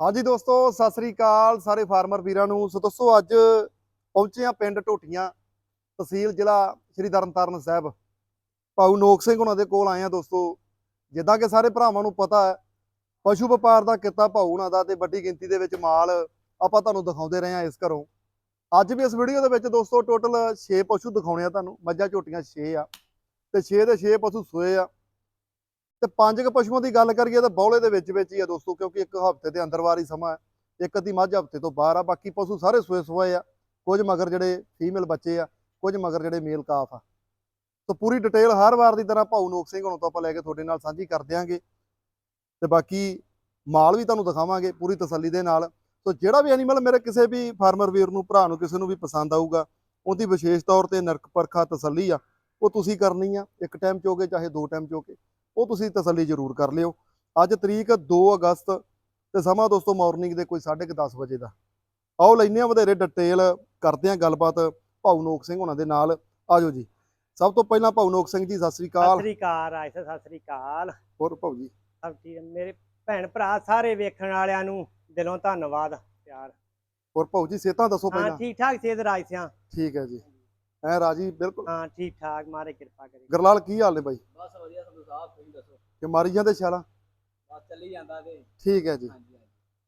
ਹਾਂਜੀ ਦੋਸਤੋ, ਸਤਿ ਸ੍ਰੀ ਅਕਾਲ ਸਾਰੇ ਫਾਰਮਰ ਵੀਰਾਂ ਨੂੰ। ਸੋ ਦੋਸਤੋ, ਅੱਜ ਪਹੁੰਚੇ ਆ ਪਿੰਡ ਢੋਟੀਆਂ, ਤਹਿਸੀਲ ਜ਼ਿਲ੍ਹਾ ਸ਼੍ਰੀ ਤਰਨਤਾਰਨ ਸਾਹਿਬ। ਭਾਊ ਨੋਕ ਸਿੰਘ ਉਹਨਾਂ ਦੇ ਕੋਲ ਆਏ ਆ ਦੋਸਤੋ। ਜਿੱਦਾਂ ਕਿ ਸਾਰੇ ਭਰਾਵਾਂ ਨੂੰ ਪਤਾ ਹੈ, ਪਸ਼ੂ ਵਪਾਰ ਦਾ ਕਿੱਤਾ ਭਾਊ ਉਹਨਾਂ ਦਾ ਤੇ ਵੱਡੀ ਗਿਣਤੀ ਦੇ ਵਿੱਚ ਮਾਲ ਆਪਾਂ ਤੁਹਾਨੂੰ ਦਿਖਾਉਂਦੇ ਰਹੇ ਆ ਇਸ ਘਰੋਂ। ਅੱਜ ਵੀ ਇਸ ਵੀਡੀਓ ਦੇ ਵਿੱਚ ਦੋਸਤੋ, ਟੋਟਲ 6 ਪਸ਼ੂ ਦਿਖਾਉਣੇ ਆ ਤੁਹਾਨੂੰ। ਮੱਝਾਂ, ਝੋਟੀਆਂ 6 ਆ ਤੇ 6 ਦੇ 6 ਪਸ਼ੂ ਸੋਏ ਆ। ਤੇ ਪੰਜ ਕ ਪਸ਼ੂਆਂ ਦੀ ਗੱਲ ਕਰੀਏ ਤਾਂ ਬੌਲੇ ਦੇ ਵਿੱਚ ਵਿੱਚ ਹੀ ਆ ਦੋਸਤੋ, ਕਿਉਂਕਿ ਇੱਕ ਹਫ਼ਤੇ ਦੇ ਅੰਦਰ ਵਾਰੀ ਸਮਾਂ ਹੈ, ਇੱਕ ਅੱਧੀ ਮੱਝ ਹਫ਼ਤੇ ਤੋਂ ਬਾਹਰ ਆ, ਬਾਕੀ ਪਸ਼ੂ ਸਾਰੇ ਸੋਏ ਸੋਏ ਆ, ਕੁਝ ਮਗਰ ਜਿਹੜੇ ਫੀਮੇਲ ਬੱਚੇ ਆ, ਕੁਝ ਮਗਰ ਜਿਹੜੇ ਮੇਲ ਕਾਫ ਆ। ਸੋ ਪੂਰੀ ਡਿਟੇਲ ਹਰ ਵਾਰ ਦੀ ਤਰ੍ਹਾਂ ਭਾਊ ਨੋਕ ਸਿੰਘ ਹੁਣ ਤੋਂ ਆਪਾਂ ਲੈ ਕੇ ਤੁਹਾਡੇ ਨਾਲ ਸਾਂਝੀ ਕਰ ਦਿਆਂਗੇ। ਤੇ ਬਾਕੀ ਮਾਲ ਵੀ ਤੁਹਾਨੂੰ ਦਿਖਾਵਾਂਗੇ ਪੂਰੀ ਤਸੱਲੀ ਦੇ ਨਾਲ। ਸੋ ਜਿਹੜਾ ਵੀ ਐਨੀਮਲ ਮੇਰੇ ਕਿਸੇ ਵੀ ਫਾਰਮਰ ਵੀਰ ਨੂੰ, ਭਰਾ ਨੂੰ, ਕਿਸੇ ਨੂੰ ਵੀ ਪਸੰਦ ਆਊਗਾ, ਉਹਦੀ ਵਿਸ਼ੇਸ਼ ਤੌਰ ਤੇ ਨਰਕ ਪਰਖਾ ਤਸੱਲੀ ਆ, ਉਹ ਤੁਸੀਂ ਕਰਨੀ ਆ, ਇੱਕ ਟਾਈਮ ਚੋਗੇ ਚਾਹੇ ਦੋ ਟਾਈਮ ਚੋਗੇ। ਉਹ ਤੁਸੀਂ ਤਸੱਲੀ ਜ਼ਰੂਰ ਕਰ ਲਿਓ। ਅੱਜ ਤਰੀਕ 2 ਅਗਸਤ ਤੇ ਸਮਾਂ ਦੋਸਤੋ ਮਾਰਨਿੰਗ ਦੇ ਕੋਈ 10:30 ਵਜੇ ਦਾ। ਆਓ ਲੈਨੇ ਆ ਵਧੇਰੇ ਡਿਟੇਲ ਕਰਦੇ ਆ ਗੱਲਬਾਤ ਭਾਊ ਨੋਕ ਸਿੰਘ ਉਹਨਾਂ ਦੇ ਨਾਲ। ਆਜੋ ਜੀ। ਸਭ ਤੋਂ ਪਹਿਲਾਂ ਭਾਊ ਨੋਕ ਸਿੰਘ ਜੀ ਸਤਿ ਸ੍ਰੀ ਸਤਿ ਅਕਾਲ ਸ੍ਰੀ ਅਕਾਲ ਸਾਹਿਬ, ਸਤਿ ਸ੍ਰੀ ਅਕਾਲ। ਹੋਰ ਭਾਊ ਜੀ। ਸਭ ਠੀਕ ਹੈ। ਮੇਰੇ ਭੈਣ ਭਰਾ ਸਾਰੇ ਵੇਖਣ ਵਾਲਿਆਂ ਨੂੰ ਦਿਲੋਂ ਧੰਨਵਾਦ ਪਿਆਰ। ਹੋਰ ਭਾਊ ਜੀ ਸੇਤਾਂ ਦੱਸੋ ਹਾਂ ਪਹਿਲਾਂ। ਠੀਕ ਠਾਕ ਸੇਧ ਰਾਜ ਸਿਆਂ ਠੀਕ ਹੈ ਜੀ। ਐ ਰਾਜੀ ਬਿਲਕੁਲ। ਹਾਂ ਠੀਕ ਠਾਕ ਮਾਰੇ ਕਿਰਪਾ ਕਰੀ। ਗਰਲਾਲ ਕੀ ਹਾਲ ਨੇ ਬਾਈ? ਬਸ ਵਧੀਆ ਸੰਧੂ ਸਾਹਿਬ ਤੁਸੀਂ ਦੱਸੋ? ਕਿ ਮਾਰੀ ਜਾਂਦੇ ਛਾਲਾਂ ਬਸ ਚੱਲੀ ਜਾਂਦਾ ਤੇ। ਠੀਕ ਹੈ ਜੀ।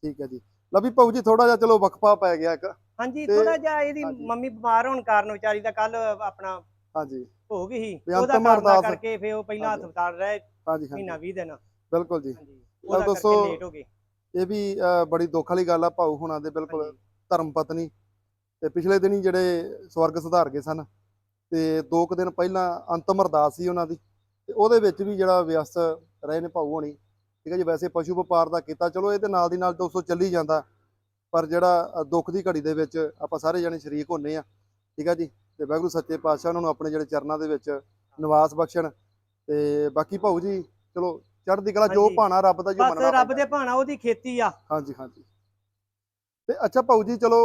ਠੀਕ ਹੈ ਜੀ। ਲਵੀ ਭਾਊ ਜੀ ਥੋੜਾ ਜਿਹਾ ਚਲੋ ਵਕਫਾ ਪੈ ਗਿਆ ਇੱਕ। ਹਾਂਜੀ ਥੋੜਾ ਜਿਹਾ ਇਹਦੀ। ਮੰਮੀ ਬਿਮਾਰ ਹੋਣ ਕਾਰਨ ਵਿਚਾਰੀ ਦਾ ਕੱਲ ਆਪਣਾ ਹਾਂਜੀ। ਹੋ ਗਈ ਸੀ। ਉਹਦਾ ਕਾਰਨ। ਕਰਕੇ ਫਿਰ ਉਹ ਪਹਿਲਾਂ। ਹਸਪਤਾਲ ਰਹੇ ਹਾਂਜੀ ਮਹੀਨਾ ਹਾਂਜੀ 20 ਦਿਨ। ਬਿਲਕੁਲ ਜੀ। ਹਾਂਜੀ। ਉਹਦਾ ਕਰਕੇ ਲੇਟ ਹੋ ਗਏ। ਇਹ ਵੀ ਬੜੀ ਦੁੱਖ ਵਾਲੀ ਗੱਲ ਆ ਭਾਊ ਹੁਣਾਂ ਦੇ ਬਿਲਕੁਲ। ਧਰਮ ਪਤਨੀ। ਤੇ ਪਿਛਲੇ ਦਿਨੀ ਜਿਹੜੇ ਸਵਰਗ ਸੁਧਾਰ ਗਏ ਸਨ ਤੇ ਦੋ ਕੁ ਦਿਨ ਪਹਿਲਾਂ ਅੰਤਮ ਅਰਦਾਸ ਸੀ ਉਹਨਾਂ ਦੀ ਤੇ ਉਹਦੇ ਵਿੱਚ ਵੀ ਜਿਹੜਾ ਵਿਅਸਤ ਰਹੇ ਨੇ ਭਾਊ ਹੋਣੀ ਠੀਕ ਹੈ ਜੀ ਵੈਸੇ ਪਸ਼ੂ ਵਪਾਰ ਦਾ ਕੀਤਾ ਚਲੋ ਇਹਦੇ ਨਾਲ ਦੀ ਨਾਲ 200 ਚੱਲੀ ਜਾਂਦਾ ਪਰ ਜਿਹੜਾ ਦੁੱਖ ਦੀ ਘੜੀ ਦੇ ਵਿੱਚ ਆਪਾਂ ਸਾਰੇ ਜਣੇ ਸ਼ਰੀਕ ਹੁੰਨੇ ਆ ਠੀਕ ਹੈ ਜੀ ਤੇ ਵਾਹਿਗੁਰੂ ਸੱਚੇ ਪਾਤਸ਼ਾਹ ਉਹਨਾਂ ਨੂੰ ਆਪਣੇ ਜਿਹੜੇ ਚਰਨਾਂ ਦੇ ਵਿੱਚ ਨਿਵਾਸ ਬਖਸ਼ਣ ਤੇ ਬਾਕੀ ਭਾਊ ਜੀ ਚਲੋ ਚੜ੍ਹਦੀ ਕਲਾ ਜੋ। ਭਾਣਾ ਰੱਬ ਦਾ ਜੋ ਬਸ ਮੰਨਣਾ ਰੱਬ। ਦੇ ਭਾਣਾ ਉਹਦੀ ਖੇਤੀ ਆ ਹਾਂਜੀ ਹਾਂਜੀ ਤੇ ਅੱਛਾ ਭਾਊ ਜੀ ਚਲੋ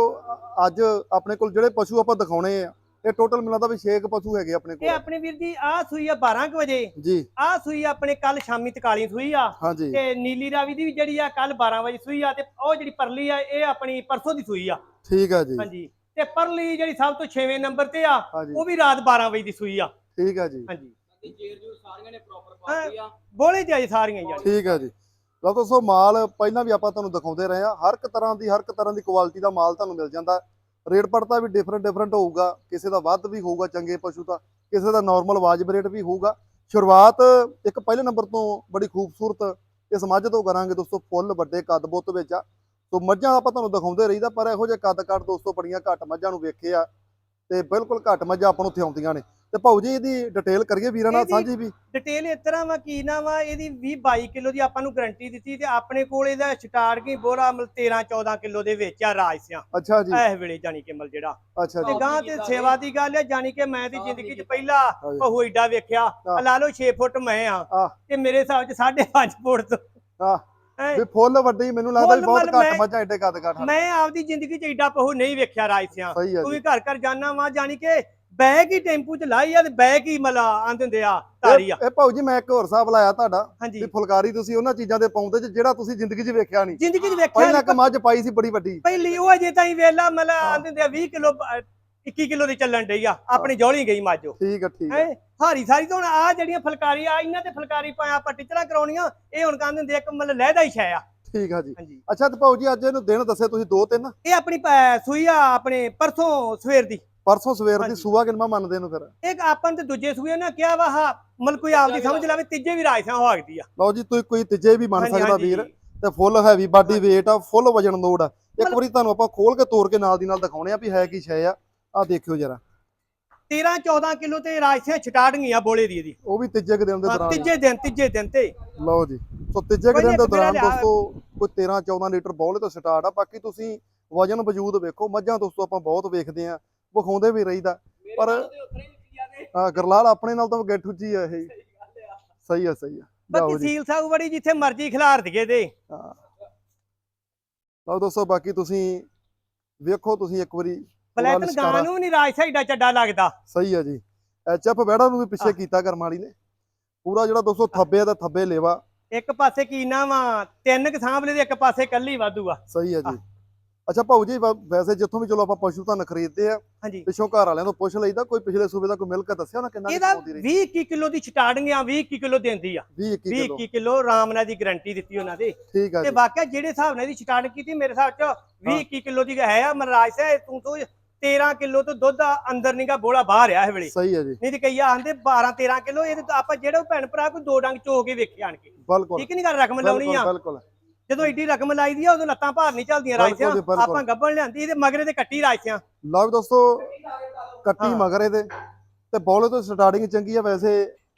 ਅੱਜ ਆਪਣੇ ਕੋਲ ਜਿਹੜੇ ਪਸ਼ੂ ਆਪਾਂ ਦਿਖਾਉਣੇ ਆ ਇਹ ਟੋਟਲ ਮਿਲਾਂ ਦਾ ਵੀ 6 ਪਸ਼ੂ ਹੈਗੇ ਆਪਣੇ ਇਹ ਕੋਲ। ਆਪਣੇ ਵੀਰ ਜੀ ਆ ਸੂਈ ਆ 12 ਕੁ ਵਜੇ। ਜੀ। ਆ ਸੂਈ ਆਪਣੇ ਕੱਲ ਸ਼ਾਮੀ ਤਕਾਲੀ ਸੂਈ ਆ। ਹਾਂਜੀ। ਤੇ ਨੀਲੀ ਰਾਵੀ ਦੀ ਵੀ ਜਿਹੜੀ ਆ ਕੱਲ 12 ਵਜੇ ਸੂਈ ਆ ਤੇ ਉਹ ਜਿਹੜੀ ਪਰਲੀ ਆ ਇਹ ਆਪਣੀ ਪਰਸੋਂ ਦੀ ਸੂਈ ਆ। ਠੀਕ ਹੈ ਜੀ। ਹਾਂਜੀ। ਤੇ ਪਰਲੀ ਜਿਹੜੀ ਸਭ ਤੋਂ 6ਵੇਂ ਨੰਬਰ ਤੇ ਆ ਉਹ ਵੀ ਰਾਤ 12 ਵਜੇ ਦੀ ਸੂਈ ਆ। ਠੀਕ ਹੈ ਜੀ। ਹਾਂਜੀ। ਬਾਕੀ ਜੇਰ ਜੂਰ ਸਾਰੀਆਂ ਨੇ ਪ੍ਰੋਪਰ ਪਾਤੀ ਆ ਬੋਲੇ ਆਈ ਸਾਰੀਆਂ ਹੀ ਜਾਣੀ ਠੀਕ ਹੈ ਜੀ। ਲਓ ਦੋਸਤੋ ਮਾਲ ਪਹਿਲਾਂ ਵੀ ਆਪਾਂ ਤੁਹਾਨੂੰ ਦਿਖਾਉਂਦੇ ਰਹੇ ਆ ਹਰ ਇੱਕ ਤਰ੍ਹਾਂ ਦੀ, ਹਰ ਇੱਕ ਤਰ੍ਹਾਂ ਦੀ ਕੁਆਲਿਟੀ ਦਾ ਮਾਲ ਤੁਹਾਨੂੰ ਮਿਲ ਜਾਂਦਾ। ਰੇਟ ਪੜਤਾ ਵੀ ਡਿਫਰੈਂਟ ਡਿਫਰੈਂਟ ਹੋਊਗਾ। ਕਿਸੇ ਦਾ ਵੱਧ ਵੀ ਹੋਊਗਾ ਚੰਗੇ ਪਸ਼ੂ ਦਾ ਕਿਸੇ ਦਾ ਨਾਰਮਲ ਵਾਜਬ ਰੇਟ ਵੀ ਹੋਊਗਾ। ਸ਼ੁਰੂਆਤ ਇੱਕ ਪਹਿਲੇ ਨੰਬਰ ਤੋਂ ਬੜੀ ਖੂਬਸੂਰਤ ਇਸ ਮੱਝ ਤੋਂ ਕਰਾਂਗੇ ਦੋਸਤੋ, ਫੁੱਲ ਵੱਡੇ ਕੱਦ ਬੁੱਤ ਵਿੱਚ ਆ। ਸੋ ਮੱਝਾਂ ਆਪਾਂ ਤੁਹਾਨੂੰ ਦਿਖਾਉਂਦੇ ਰਹੀਦਾ, ਪਰ ਇਹੋ ਜਿਹੇ ਕੱਦ ਕੱਦ ਦੋਸਤੋ, ਬੜੀਆਂ ਘੱਟ ਮੱਝਾਂ ਨੂੰ ਵੇਖੇ ਆ। ਤੇ ਬਿਲਕੁਲ ਘੱਟ ਮੱਝਾਂ ਆਪਾਂ ਨੂੰ ਉੱਥੇ ਆਉਂਦੀਆਂ ਨੇ। ਤੇ ਭਾਊ ਜੀ ਇਹਦੀ ਡਿਟੇਲ ਕਰੀਏ ਵੀਰਾਂ ਨਾਲ ਸਾਂਝੀ ਵੀ ਡਿਟੇਲ ਇਸ ਤਰ੍ਹਾਂ ਵਾ ਕੀ ਨਾ ਵਾ ਇਹਦੀ 20 22 ਕਿਲੋ ਦੀ ਆਪਾਂ ਨੂੰ ਗਾਰੰਟੀ ਦਿੱਤੀ ਤੇ ਆਪਣੇ ਕੋਲ ਇਹਦਾ ਸਟਾਰਟ ਕੀ ਬੋਰਾ ਮਲ 13 14 ਕਿਲੋ ਦੇ ਵਿੱਚ ਆ ਰਾਜ ਸਿਆਂ ਅੱਛਾ ਜੀ ਇਸ ਵੇਲੇ ਜਾਨੀ ਕਿ ਮਲ ਜਿਹੜਾ ਅੱਛਾ ਤੇ ਜੀ ਗਾਂ ਤੇ ਸੇਵਾ ਦੀ ਗੱਲ ਹੈ ਜਾਨੀ ਕਿ ਮੈਂ ਦੀ ਜ਼ਿੰਦਗੀ 'ਚ ਪਹਿਲਾ। ਉਹ ਏਡਾ ਵੇਖਿਆ। ਲਾ ਲਓ 6 ਫੁੱਟ ਮੈਂ ਆ। ਤੇ ਮੇਰੇ ਹਿਸਾਬ 'ਚ 5.5 ਫੁੱਟ ਤੋਂ। ਹੈਂ। ਵੀ ਫੁੱਲ ਵੱਡੀ ਮੈਨੂੰ ਲੱਗਦਾ ਵੀ ਬਹੁਤ ਘੱਟ ਮੈਂ- ਮੱਝਾਂ ਏਡੇ ਕੱਦ ਕੱਟ। ਮੈਂ ਆਪਦੀ ਜ਼ਿੰਦਗੀ 'ਚ ਏਡਾ ਪਹੂ ਨਹੀਂ ਵੇਖਿਆ ਰਾਜ ਸਿਆਂ ਸਹੀ ਹੈ ਤੂੰ ਵੀ ਘਰ ਘਰ ਜਾਣਾ ਵਾ ਜਾਨੀ ਕਿ ਬੈਗ ਹੀ ਟੈਂਪੂ 'ਚ ਲਾਈ ਆ ਤੇ ਬੈਗ ਹੀ ਮਲਾ ਆਂਦੇ ਆ ਧਾਰੀ ਆ। ਇਹ ਭਾਊ ਜੀ ਮੈਂ ਇੱਕ ਹੋਰ ਹਿਸਾਬ ਲਾਇਆ ਤੁਹਾਡਾ ਵੀ ਫੁਲਕਾਰੀ ਤੁਸੀਂ ਉਹਨਾਂ ਚੀਜ਼ਾਂ ਦੇ ਪਾਉਂਦੇ ਚ ਜਿਹੜਾ ਤੁਸੀਂ ਜ਼ਿੰਦਗੀ 'ਚ ਵੇਖਿਆ ਨਹੀਂ। ਜ਼ਿੰਦਗੀ 'ਚ ਵੇਖਿਆ ਪਹਿਲਾਂ ਇੱਕ ਮੱਝ ਪਾਈ ਸੀ ਬੜੀ ਵੱਡੀ। ਪਹਿਲੀ ਉਹ ਅਜੇ ਤਾਈਂ ਵੇਲਾ ਮਲਾ। ਆਂਦੇ ਆ 20 ਕਿਲੋ 21 ਕਿਲੋ ਦੀ ਚੱਲਣ ਡਈ ਆ ਆਪਣੀ ਜੌਲੀ ਗਈ ਮਾਜੋ ਠੀਕ ਹੈ ਠੀਕ ਹੈ? ਹਾਰੀ ਸਾਰੀ ਤਾਂ ਆ ਜਿਹੜੀਆਂ ਫੁਲਕਾਰੀ ਆ ਇਹਨਾਂ ਤੇ ਫੁਲਕਾਰੀ ਪਾਇਆ ਆਪਾਂ ਟਿਚਰਾਂ ਕਰਾਉਣੀਆਂ ਇਹ ਹੁਣ ਕਹਿੰਦੇ ਹੁੰਦੇ ਆ ਇੱਕ ਮਤਲਬ ਲਹਿਦਾ ਹੀ ਛਾਇਆ ਠੀਕ ਹੈ ਜੀ। ਅੱਛਾ ਤੇ ਭਾਊ ਜੀ ਅੱਜ ਇਹਨੂੰ ਦਿਨ ਦੱਸੇ ਤੁਸੀਂ ਦੋ ਤਿੰਨ। ਇਹ ਆਪਣੀ ਸੂਈ ਆ ਆਪਣੇ ਪਰਸੋਂ ਸਵੇਰ ਦੀ। ਪਰਸੋਂ ਸਵੇਰ ਦੀ। ਸੂਆ ਕਿੰਨਾ ਮੰਨਦੇ ਨੂੰ ਫਿਰ? ਇੱਕ ਆਪਾਂ ਤੇ ਦੂਜੇ ਸੂਏ ਨਾ ਕਿਹਾ ਵਾ ਹਾ ਮਤਲਬ ਕੋਈ ਆਪਦੀ ਸਮਝ ਲਾਵੇ ਤੀਜੇ ਵੀ ਰਾਜਸਾਂ ਹੋਗਦੀ ਆ। ਲਓ ਜੀ ਤੁਸੀਂ ਕੋਈ ਤੀਜੇ ਵੀ ਮੰਨ ਸਕਦਾ। ਵੀਰ ਤੇ ਫੁੱਲ ਹੈਵੀ ਬਾਡੀ weight ਆ ਫੁੱਲ ਵਜਨ ਲੋਡ ਆ। ਇੱਕ ਵਾਰੀ ਤੁਹਾਨੂੰ ਆਪਾਂ ਖੋਲ ਕੇ ਤੋੜ ਕੇ ਨਾਲ ਦੀ ਨਾਲ ਦਿਖਾਉਣੇ ਆ ਵੀ ਹੈ ਕੀ ਸ਼ੈ ਆ। ਆ ਦੇਖਿਓ ਜਰਾ। 13 14 ਕਿਲੋ ਤੇ ਰਾਜਸਾਂ ਛਟਾੜ ਗਈਆਂ ਬੋਲੇ ਦੀ ਇਹਦੀ। ਉਹ ਵੀ ਤੀਜੇ ਦਿਨ ਦੇ ਹਾਂ, ਦੌਰਾਨ ਤੀਜੇ ਦਿਨ ਤੀਜੇ ਦਿਨ ਤੇ। ਲਓ ਜੀ। ਸੋ ਤੀਜੇ ਦਿਨ ਦੇ ਦੌਰਾਨ ਦੋਸਤੋ ਕੋਈ 13 14 ਲੀਟਰ ਬੌਲੇ ਤੋਂ ਸਟਾਰਟ ਆ। ਬਾਕੀ ਤੁਸੀਂ ਵਜਨ ਵਜੂਦ ਵੇਖੋ। ਮੱਝਾਂ ਦੋਸਤੋ ਆਪਾਂ ਬਹੁਤ ਵੇਖਦੇ ਆ। ਵਿਖਾਉਂਦੇ ਵੀ ਰਹੀਦਾ। ਪਰ- ਹੀ ਆ ਗਰਲਾਲ ਆਪਣੇ ਨਾਲ ਤਾਂ ਗੱਠ ਉੱਚੀ ਆ ਇਹ। ਸਹੀ ਗੱਲ ਆ। ਸਹੀ ਆ ਸਹੀ ਆ। ਬਾਕੀ ਸੀਲ ਸਾਊ ਬੜੀ ਜਿੱਥੇ ਮਰਜ਼ੀ ਖਿਲਾਰ ਦਈਏ ਤੇ। ਹਾਂ। ਲਓ ਦੋਸਤੋ ਬਾਕੀ ਤੁਸੀਂ ਵੇਖੋ ਤੁਸੀਂ ਇੱਕ ਵਾਰੀ ਬਲੈਤਨ ਲਿਸ਼ਕਾਰਾ। ਗਾਂ ਨੂੰ ਨਹੀਂ ਰਾਜਸਾ ਏਡਾ ਚੱਡਾ ਲੱਗਦਾ। ਸਹੀ ਆ ਜੀ। ਐਚਐਫ ਬੈੜਾ ਨੂੰ ਵੀ ਪਿੱਛੇ। ਕੀਤਾ ਕਰਮ ਵਾਲੀ ਨੇ। ਪੂਰਾ ਜਿਹੜਾ ਦੋਸਤੋ ਥੱਬੇ ਦਾ ਥੱਬੇ ਲੇਵਾ। ਇੱਕ ਪਾਸੇ ਕੀ ਨਾ ਵਾ ਤਿੰਨ ਕਿ ਸਾਂਭਲੇ ਦੇ ਇੱਕ ਪਾਸੇ ਕੱਲੀ ਵਾਧੂ ਆ। ਸਹੀ ਹੈ ਜੀ। ਅੱਛਾ ਭਾਊ ਜੀ ਵੈਸੇ ਜਿੱਥੋਂ ਵੀ ਚਲੋ ਆਪਾਂ ਪਸ਼ੂ ਧਨ ਖਰੀਦਦੇ ਆ ਪਿੱਛੋਂ ਘਰ ਵਾਲਿਆਂ ਤੋਂ ਪੁੱਛ ਲਈਦਾ ਕੋਈ ਪਿਛਲੇ ਸੂਬੇ ਦਾ ਕੋਈ ਮਿਲਕ ਦੱਸਿਆ ਨਾ ਕਿੰਨਾ ਇਹਦਾ ਕਿਲੋ ਦੀ ਰਹੀ? 20 21 ਕਿਲੋ ਦੀ ਸਟਾਰਟਿੰਗ ਆ 20 21 ਕਿਲੋ ਦਿੰਦੀ ਆ। 20 21 20 ਕਿਲੋ 21 ਕਿਲੋ ਰਾਮਨਾ ਦੀ ਗਾਰੰਟੀ ਦਿੱਤੀ ਉਹਨਾਂ ਦੇ। ਠੀਕ ਆ ਤੇ ਵਾਕਿਆ ਜਿਹੜੇ ਹਿਸਾਬ ਨਾਲ ਇਹਦੀ ਸਟਾਰਟ ਕੀਤੀ ਮੇਰੇ ਹਿਸਾਬ ਚ 20 21 ਕਿਲੋ ਦੀ ਹੈ ਆ ਮਨਰਾਜ ਸਾਹਿਬ ਤੂੰ ਤੋਂ 13 ਕਿਲੋ ਤੋਂ ਦੁੱਧ ਅੰਦਰ ਨੀਗਾ ਬੋਲਾ ਬਾਹਰ ਆ ਇਹ ਵੇਲੇ। ਸਹੀ ਹੈ ਜੀ। ਨਹੀਂ ਤੇ ਕਈ ਆਂਦੇ 12 13 ਕਿਲੋ ਇਹ ਆਪਾਂ ਜਿਹੜੇ ਭੈਣ ਭਰਾ ਕੋਈ ਦੋ ਡੰਗ ਚੋ ਕੇ ਵੇਖੇ ਆਣ ਕੇ। ਠੀਕ ਨਹੀਂ ਗੱਲ ਰਕਮ ਲਾਉਣੀ ਆ। ਬਿਲਕੁਲ। ਜਦੋਂ ਏਡੀ ਰਕਮ ਲਾਈ ਦੀ ਆ ਉਦੋਂ ਲੱਤਾਂ ਭਾਰ ਨਹੀਂ ਚੱਲਦੀਆਂ ਬਿਲਕੁਲ ਰਾਜਸਿਆਂ ਜੀ, ਬਿਲਕੁਲ। ਆਪਾਂ ਗੱਬਣ ਲਿਆਂਦੀ ਇਹਦੇ ਮਗਰੇ ਤੇ ਕੱਟੀ ਰਾਜਸਿਆਂ ਲਓ ਵੀ ਦੋਸਤੋ ਕੱਟੀ ਹਾਂ। ਮਗਰ ਇਹਦੇ ਤੇ ਬੌਲੇ ਤੋਂ ਸਟਾਰਟਿੰਗ ਚੰਗੀ ਆ ਵੈਸੇ।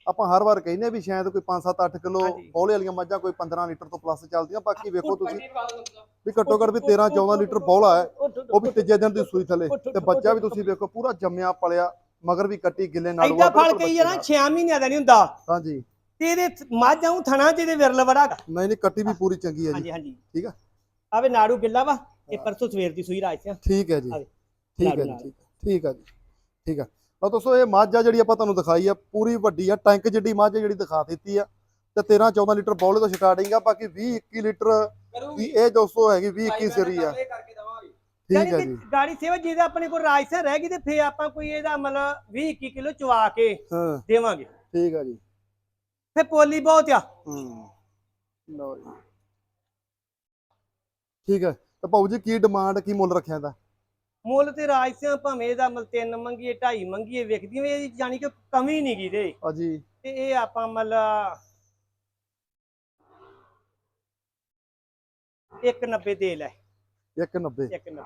ਆਪਾਂ ਹਰ ਵਾਰ ਕਹਿੰਦੇ ਆ ਵੀ ਸ਼ਾਇਦ ਕੋਈ 5 7 8 ਕਿਲੋ ਹਾਂਜੀ। ਬੌਲੇ ਵਾਲੀਆਂ ਮੱਝਾਂ ਕੋਈ 15 ਲੀਟਰ ਤੋਂ ਪਲੱਸ ਚੱਲਦੀਆਂ। ਬਾਕੀ ਵੇਖੋ ਤੁਸੀਂ। ਵੀ ਘੱਟੋ ਘੱਟ ਵੀ 13 14 ਲੀਟਰ ਬੌਲਾ ਹੈ। ਉਹ ਵੀ ਤੀਜੇ ਦਿਨ ਦੀ ਸੂਈ ਥੱਲੇ। ਤੇ ਬੱਚਾ ਵੀ ਤੁਸੀਂ ਵੇਖੋ ਪੂਰਾ ਜੰਮਿਆ ਪਲਿਆ। ਮਗਰ ਵੀ ਕੱਟੀ ਗਿੱਲੇ ਨਾਲ ਐਡਾ ਫਲ ਕਈ ਜਣਾ 6 ਮਹੀਨਿਆਂ ਦਾ ਨਹੀਂ ਹੁੰਦਾ। ਹਾਂਜੀ। ਤੇ ਇਹਦੇ ਮੱਝ ਆਉਂ ਥਣਾ ਚ ਇਹਦੇ ਵਿਰਲ ਵੜਾ ਗਾ। ਨਹੀਂ ਨਹੀਂ ਕੱਟੀ ਵੀ ਪੂਰੀ ਚੰਗੀ ਹੈ ਜੀ। ਹਾਂਜੀ ਹਾਂਜੀ। ਠੀਕ ਆ? ਆਵੇ ਨਾੜੂ ਗਿੱਲਾ ਵਾ ਇਹ ਪਰਸੋਂ ਸਵੇਰ ਦੀ ਸੂਈ ਰਾਜਸਿਆਂ ਠੀਕ ਹੈ ਜੀ। ਠੀਕ ਹੈ ਜੀ। ਠੀਕ ਹੈ ਜੀ। ਠੀਕ ਹੈ ਲਓ ਦੋਸਤੋ ਇਹ ਮੱਝ ਆ ਜਿਹੜੀ ਆਪਾਂ ਤੁਹਾਨੂੰ ਦਿਖਾਈ ਆ ਪੂਰੀ ਵੱਡੀ ਆ। ਟੈਂਕ ਜਿੱਡੀ ਮੱਝ ਆ ਜਿਹੜੀ ਦਿਖਾ ਦਿੱਤੀ ਆ। ਤੇ 13 14 ਲੀਟਰ ਬੌਲੇ ਤੋਂ ਸਟਾਰਟਿੰਗ ਆ ਬਾਕੀ 20 21 ਲੀਟਰ ਕਰੂਗੀ। ਇਹ ਦੋਸਤੋ ਹੈਗੀ 20 21 ਸਰੀ ਆ। ਕਰਕੇ ਦਵਾਂਗੇ। ਠੀਕ ਹੈ ਜੀ। ਗਾੜੀ ਸੇਵਾ ਜਿਹਦੇ ਆਪਣੇ ਕੋਲ ਰਾਜਸਿਆਂ ਰਹਿ ਗਈ ਤੇ ਫੇਰ ਆਪਾਂ ਕੋਈ ਇਹਦਾ ਮਤਲਬ 20 21 ਕਿਲੋ ਚਵਾ ਕੇ ਹਾਂ। ਦੇਵਾਂਗੇ। ਠੀਕ ਹੈ ਜੀ। ਫੇ ਪੋਲੀ ਬਹੁਤ ਆ। ਹੂੰ। ਲਓ ਜੀ। ਠੀਕ ਹੈ ਤਾਂ ਭਾਊ ਜੀ ਕੀ ਡਿਮਾਂਡ ਕੀ ਮੁੱਲ ਰੱਖਿਆ ਦਾ ਮੁੱਲ ਤੇ ਰਾਜਸਿਆਂ ਭਾਵੇਂ ਇਹਦਾ ਮਤਲਬ ਤਿੰਨ ਮੰਗੀਏ ਢਾਈ ਮੰਗੀਏ ਵੇਖਦੀ ਵੀ ਇਹਦੀ ਜਾਨੀ ਕਿ ਕਮੀ ਨਹੀਂ ਗੀ ਦੇ ਆ ਜੀ। ਤੇ ਇਹ ਆਪਾਂ ਮਤਲਬ 190 ਦੇ ਲੈ। 190 190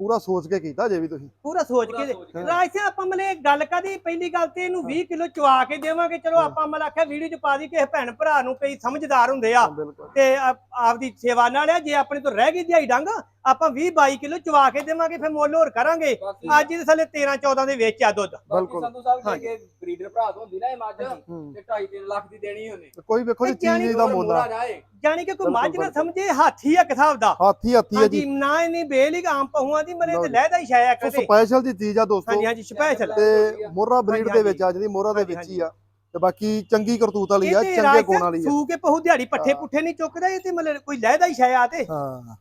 ਪੂਰਾ ਸੋਚ ਕੇ ਕੀਤਾ ਜੇ ਵੀ ਤੁਸੀਂ। ਪੂਰਾ ਸੋਚ ਕੇ ਕੇ। ਰਾਜਸਿਆਂ ਆਪਾਂ ਮਤਲਬ ਇਹ ਗੱਲ ਕਾਦੀ ਪਹਿਲੀ ਗੱਲ ਤੇ ਇਹਨੂੰ 20 ਕਿਲੋ ਚਵਾ ਕੇ ਦੇਵਾਂਗੇ। ਚਲੋ ਹਾਂ। ਆਪਾਂ ਮਤਲਬ ਆਖਿਆ ਵੀਡੀਓ ਚ ਪਾ ਦੀ ਕਿਸੇ ਭੈਣ ਭਰਾ ਨੂੰ ਕਈ ਸਮਝਦਾਰ ਹੁੰਦੇ ਆ। ਹਾਂ, ਬਿਲਕੁਲ। ਤੇ ਆਪ- ਆਪਦੀ ਸੇਵਾ ਨਾਲ ਆ ਜੇ ਆਪਣੇ ਤੋਂ ਰਹਿ ਗਈ ਦਿਹਾਈ ਡੰਗ ਆਪਾਂ 20 22 ਕਿਲੋ ਚਵਾ ਕੇ ਦੇਵਾਂਗੇ ਫਿਰ ਮੁੱਲ ਹੋਰ ਕਰਾਂਗੇ। ਬਾਕੀ ਅੱਜ ਦੇ ਥੱਲੇ 13 14 ਦੇ ਵਿੱਚ ਆ ਦੁੱਧ। ਬਾਕੀ ਬਿਲਕੁਲ। ਸੰਧੂ ਸਾਹਿਬ। ਜੇ ਬਰੀਡਰ ਭਰਾ ਤੋਂ ਹੁੰਦੀ ਨਾ ਇਹ ਮੱਝ ਹਾਂਜੀ। ਹੂੰ। ਤੇ 2.5 3 ਲੱਖ ਦੀ ਦੇਣੀ ਉਹਨੇ। ਕੋਈ ਵੇਖੋ ਜੀ ਜਾਣੀ ਚੀਜ਼ ਦਾ ਮੁੱਲ। ਆ ਜਾਏ। ਜਾਣੀ ਕਿ ਕੋਈ ਬਿਲਕੁਲ, ਮੱਝ ਨਾ ਬਿਲਕੁਲ। ਸਮਝੇ ਹਾਥੀ ਆ ਕਿਤਾਬ ਦਾ। ਹਾਥੀ ਹਾਥੀ ਹੈ ਹਾਂਜੀ ਜੀ ਨਾ ਇਹਨੇ ਬੇਲੀ ਆਮ ਪਹੂਆਂ ਦੀ ਮਰੇ ਲਓ ਤੇ। ਲਹਿਦਾ ਹੀ ਛਾਇਆ ਸੋ ਕਦੇ। ਸਪੈਸ਼ਲ ਦੀ ਚੀਜ਼ ਆ ਦੋਸਤੋ। ਹਾਂਜੀ ਹਾਂਜੀ ਸਪੈਸ਼ਲ ਤੇ ਮੋਹਰਾ ਬਰੀਡ ਦੇ ਵਿੱਚ ਆ ਜਿਹੜੀ ਮੋਹਰਾ ਦੇ ਵਿੱਚ ਹੀ ਆ। ਤੇ ਬਾਕੀ ਚੰਗੀ ਕਰਤੂਤ ਵਾਲੀ ਆ ਚੰਗੇ ਗੁਣ ਵਾਲੀ ਆ। ਸੂ ਕੇ ਪਹੂ ਦਿਹਾੜੀ ਪੱਠੇ। ਪੁੱਠੇ ਨਹੀਂ ਚੁੱਕਦਾ ਇਹ ਤੇ ਮਤਲਬ ਕੋਈ ਲਹਿਦਾ ਹੀ ਛਾਇਆ ਤੇ। ਹਾਂ।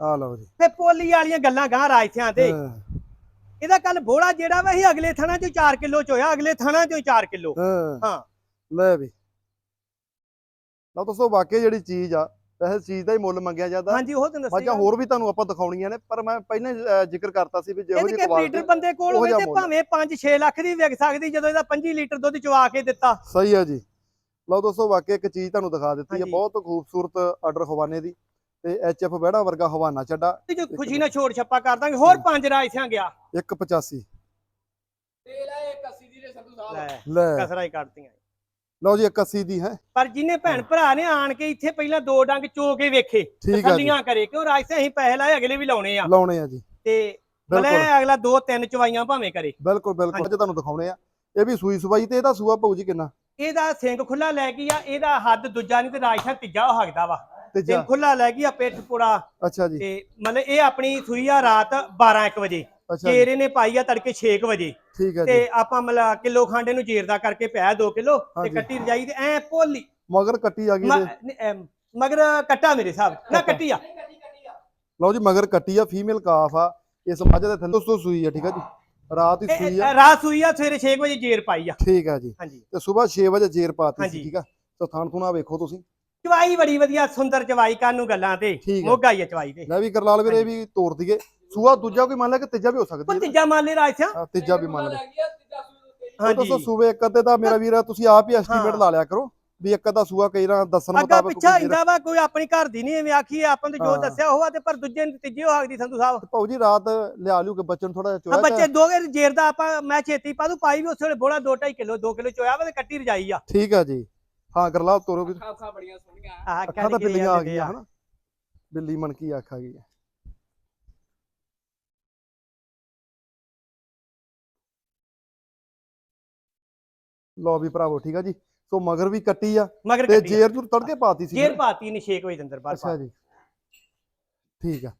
ਆ ਲਓ ਜੀ। ਤੇ ਪੋਲੀ ਵਾਲੀਆਂ ਗੱਲਾਂ ਗਾਂ ਰਾਜਥਿਆਂ ਤੇ। ਹਾਂ, ਇਹਦਾ ਕੱਲ ਬੋੜਾ ਜਿਹੜਾ ਵਾ ਇਹ ਅਗਲੇ ਥਣਾ ਚੋਂ 4 ਕਿਲੋ ਚ ਹੋਇਆ ਅਗਲੇ ਥਣਾ ਚੋਂ 4 ਕਿਲੋ। ਹਾਂ। ਹਾਂ। ਲੈ ਵੀ। ਲਓ ਦੋਸਤੋ ਵਾਕਈ ਜਿਹੜੀ ਚੀਜ਼ ਆ ਵੈਸੇ ਚੀਜ਼ ਦਾ ਹੀ ਮੁੱਲ ਮੰਗਿਆ ਜਾਂਦਾ। ਹਾਂਜੀ ਉਹ ਤਾਂ ਮੱਝਾਂ ਦੱਸਿਆ। ਹੋਰ ਵੀ ਤੁਹਾਨੂੰ ਆਪਾਂ ਦਿਖਾਉਣੀਆਂ ਨੇ ਪਰ ਮੈਂ ਪਹਿਲਾਂ ਹੀ, ਜ਼ਿਕਰ ਕਰਤਾ ਸੀ ਵੀ ਜਿਹੋ ਜਿਹੀ ਕੁਆਲਿਟੀ ਬਰੀਡਰ ਬੰਦੇ ਕੋਲ ਹੋਵੇ ਤੇ। ਭਾਵੇਂ 5-6 ਲੱਖ ਦੀ ਵਿਕ ਸਕਦੀ ਜਦੋਂ ਇਹਦਾ 25 ਲੀਟਰ ਦੁੱਧ ਚਵਾ ਕੇ ਦਿੱਤਾ। ਸਹੀ ਆ ਜੀ। ਲਓ ਦੋਸਤੋ ਵਾਕਈ ਇੱਕ ਚੀਜ਼ ਤੁਹਾਨੂੰ ਦਿਖਾ ਦਿੱਤੀ ਹੈ। ਬਹੁਤ ਖੂਬਸੂਰਤ ਆਰਡਰ ਹਵਾਨੇ ਦੀ। ਤੇ ਐਚਐਫ ਬਹਿੜਾ ਵਰਗਾ ਹਵਾਨਾ ਚੱਡਾ। ਤੇ ਜੋ ਖੁਸ਼ੀ ਨਾਲ ਛੋੜ ਛੱਪਾ ਕਰ ਦਾਂਗੇ ਹੋਰ ਪੰਜ ਰਾਜਸਿਆਂ ਗਿਆ। 185 ਤੇ ਲੈ 81 ਦੀ ਨੇ ਸੰਧੂ ਸਾਹਿਬ। ਲੈ ਲੈ। ਕਸਰਾ ਹੀ ਕੱਢਤੀਆਂ। ਲਓ ਜੀ 81 ਦੀ ਹੈ। ਪਰ ਜਿਹਨੇ ਭੈਣ ਭਰਾ ਨੇ ਆਣ ਕੇ ਇੱਥੇ ਪਹਿਲਾਂ ਦੋ ਡੰਗ ਚੋ ਕੇ ਵੇਖੇ ਤਸੱਲੀਆਂ ਕਰੇ ਕਿਉਂ ਰਾਜਸਿਆਂ ਅਸੀਂ ਪੈਸੇ ਲਾਏ ਅਗਲੇ ਵੀ ਲਾਉਣੇ ਆ। ਲਾਉਣੇ ਆ ਜੀ। ਤੇ ਭਲੇ ਅਗਲਾ ਦੋ ਤਿੰਨ ਚਵਾਈਆਂ ਭਾਵੇਂ ਕਰੇ। ਬਿਲਕੁਲ ਬਿਲਕੁਲ। ਅੱਜ ਤੁਹਾਨੂੰ ਦਿਖਾਉਣੇ ਆ। ਇਹ ਵੀ ਸੂਈ ਸਵਾਈ ਤੇ ਇਹਦਾ ਸੂਆ ਪਊ ਜੀ ਕਿੰਨਾ? ਇਹਦਾ ਸਿੰਘ ਖੁੱਲਾ ਲੈ ਗਈ ਆ ਇਹਦਾ ਹੱਦ ਦੂਜਾ ਨਹੀਂ ਤੇ ਰਾਜਸਿਆਂ ਤੀਜਾ ਉਹ ਹੱਕਦਾ ਵਾ। ਸਿੰਘ ਖੁੱਲਾ ਲੈ ਗਈ ਆ ਪਿੱਠ ਪੂਰਾ। ਅੱਛਾ ਜੀ। ਤੇ ਮਤਲਬ ਇਹ ਆਪਣੀ ਸੂਈ ਆ ਰਾਤ 12 1 ਵਜੇ। ਚੇਰੇ ਨੇ ਪਾਈ ਆ ਤੜਕੇ 6 ਵਜੇ। ਠੀਕ ਹੈ ਤੇ ਆਪਾਂ ਮਤਲਬ ਕਿਲੋ ਖਾਂਡੇ ਨੂੰ ਚੀਰਦਾ ਕਰਕੇ ਪਿਆ 2 ਕਿਲੋ ਤੇ। ਕੱਟੀ ਰਜਾਈ ਤੇ ਐ ਪੋਲੀ ਮਗਰ ਕੱਟੀ ਆ ਗਈ ਮ- ਮਗਰ ਕੱਟਾ ਮੇਰੇ ਹਿਸਾਬ ਨਾ ਕੱਟੀ ਆ। ਲਓ ਜੀ ਮਗਰ ਕੱਟੀ ਆ ਫੀਮੇਲ ਕਾਫ ਆ। ਇਸ ਮੱਝ ਦੇ ਥੱਲੇ ਤੋਂ ਸੂਈ ਆ ਠੀਕ ਆ ਜੀ। ਰਾਤ ਹੀ ਸੂਈ ਆ। ਰਾਤ ਸੂਈ ਆ ਸਵੇਰੇ 6 ਵਜੇ ਜੇਰ ਪਾਈ ਆ। ਠੀਕ ਆ ਜੀ। ਤੇ ਸਵੇਰ 6 ਵਜੇ ਜੇਰ ਪਾਤੀ ਸੀ। ਠੀਕ ਆ। ਤਾਂ ਥਾਣ ਥੁਣਾ ਵੇਖੋ ਤੁਸੀਂ। ਚਵਾਈ ਬੜੀ ਵਧੀਆ ਸੁੰਦਰ ਚਵਾਈ ਕਾਨੂੰ ਗੱਲਾਂ ਤੇ। ਮੋਗਾ ਹੀ ਆ ਚਵਾਈ ਤੇ। ਲੈ ਵੀ ਕਰਲਾਲ ਵੀਰੇ ਵੀ ਤੋੜ ਦਈਏ। ਸੂਆ ਦੂਜਾ ਕੋਈ ਮੰਨ ਲੈ ਕਿ ਤੀਜਾ ਵੀ ਹੋ ਉਹ ਸਕਦੀ ਹੈ ਤੀਜਾ ਮੰਨ ਲੈ ਰਾਜ ਹਾਂ, ਤੀਜਾ ਵੀ ਮੰਨ ਲੈ। ਲੈ ਗਿਆ ਤੀਜਾ ਸੂਈ ਤੇਰੀ ਉਹ ਦੋਸਤੋ ਹਾਂਜੀ। ਸੂਵੇ ਇੱਕ ਅੱਧੇ ਦਾ ਮੇਰਾ ਵੀਰ ਤੁਸੀਂ ਆਪ ਹੀ ਐਸਟੀਮੇਟ ਹਾਂ। ਲਾ ਲਿਆ ਕਰੋ ਵੀ ਇੱਕ ਅੱਧਾ ਸੂਆ ਕਈ ਰਾਂ ਦੱਸਣ ਅੱਗਾ ਮੁਤਾਬਕ ਪਿੱਛਾ ਕੋਈ ਇੰਦਾ ਵਾ ਕੋਈ ਆਪਣੀ ਘਰ ਦੀ ਨਹੀਂ ਐਵੇਂ ਆਖੀ ਆਪਾਂ ਨੂੰ ਜੋ ਹਾਂ। ਦੱਸਿਆ ਹੋਆ ਤੇ ਪਰ ਦੂਜੇ ਨੂੰ ਤੀਜੇ ਹੋ ਸਕਦੀ ਸੰਧੂ ਸਾਹਿਬ। ਭਾਊ ਜੀ ਰਾਤ ਲਿਆ ਲਿਓ ਕਿ ਬੱਚਨ ਥੋੜਾ ਜਿਹਾ ਆ ਚੋਇਆ ਬੱਚੇ ਦੋ ਵਾਰ ਜੇਰ ਦਾ ਆਪਾਂ ਮੈਂ ਛੇਤੀ ਪਾ ਦੂ ਪਾਈ ਵੀ ਉਸ ਵੇਲੇ ਬੋਲਾ 2.5 ਕਿਲੋ 2 ਕਿਲੋ ਚੋਇਆ ਵਾ ਤੇ ਕੱਟੀ ਰਜਾਈ ਆ। ਠੀਕ ਆ ਜੀ। ਹਾਂ ਕਰਲਾਲ ਤੋਰੋ ਵੀ। ਅੱਖਾਂ ਅੱਖਾਂ ਬੜੀਆਂ ਸੋਹਣੀਆਂ। ਆਹ ਅੱਖਾਂ ਤਾਂ ਬਿੱਲੀਆਂ ਆ ਗਈਆਂ ਹਨਾ। ਬਿੱਲੀ ਮਣਕੀ ਅੱਖ ਆ ਗਈ ਹੈ ਲੋ ਵੀ ਭਰਾਵੋ ਠੀਕ ਆ ਜੀ। ਸੋ ਮਗਰ ਵੀ ਕੱਟੀ ਆ ਮਗਰ ਤੇ ਕੱਟੀ ਆ। ਜੇਰ ਜੁਰ ਤੜਕੇ ਪਾਤੀ ਸੀ ਜੇਰ ਪਾਤੀ ਨੇ 6 ਵਜੇ ਦੇ ਅੰਦਰ ਅੱਛਾ ਜੀ। ਠੀਕ ਆ।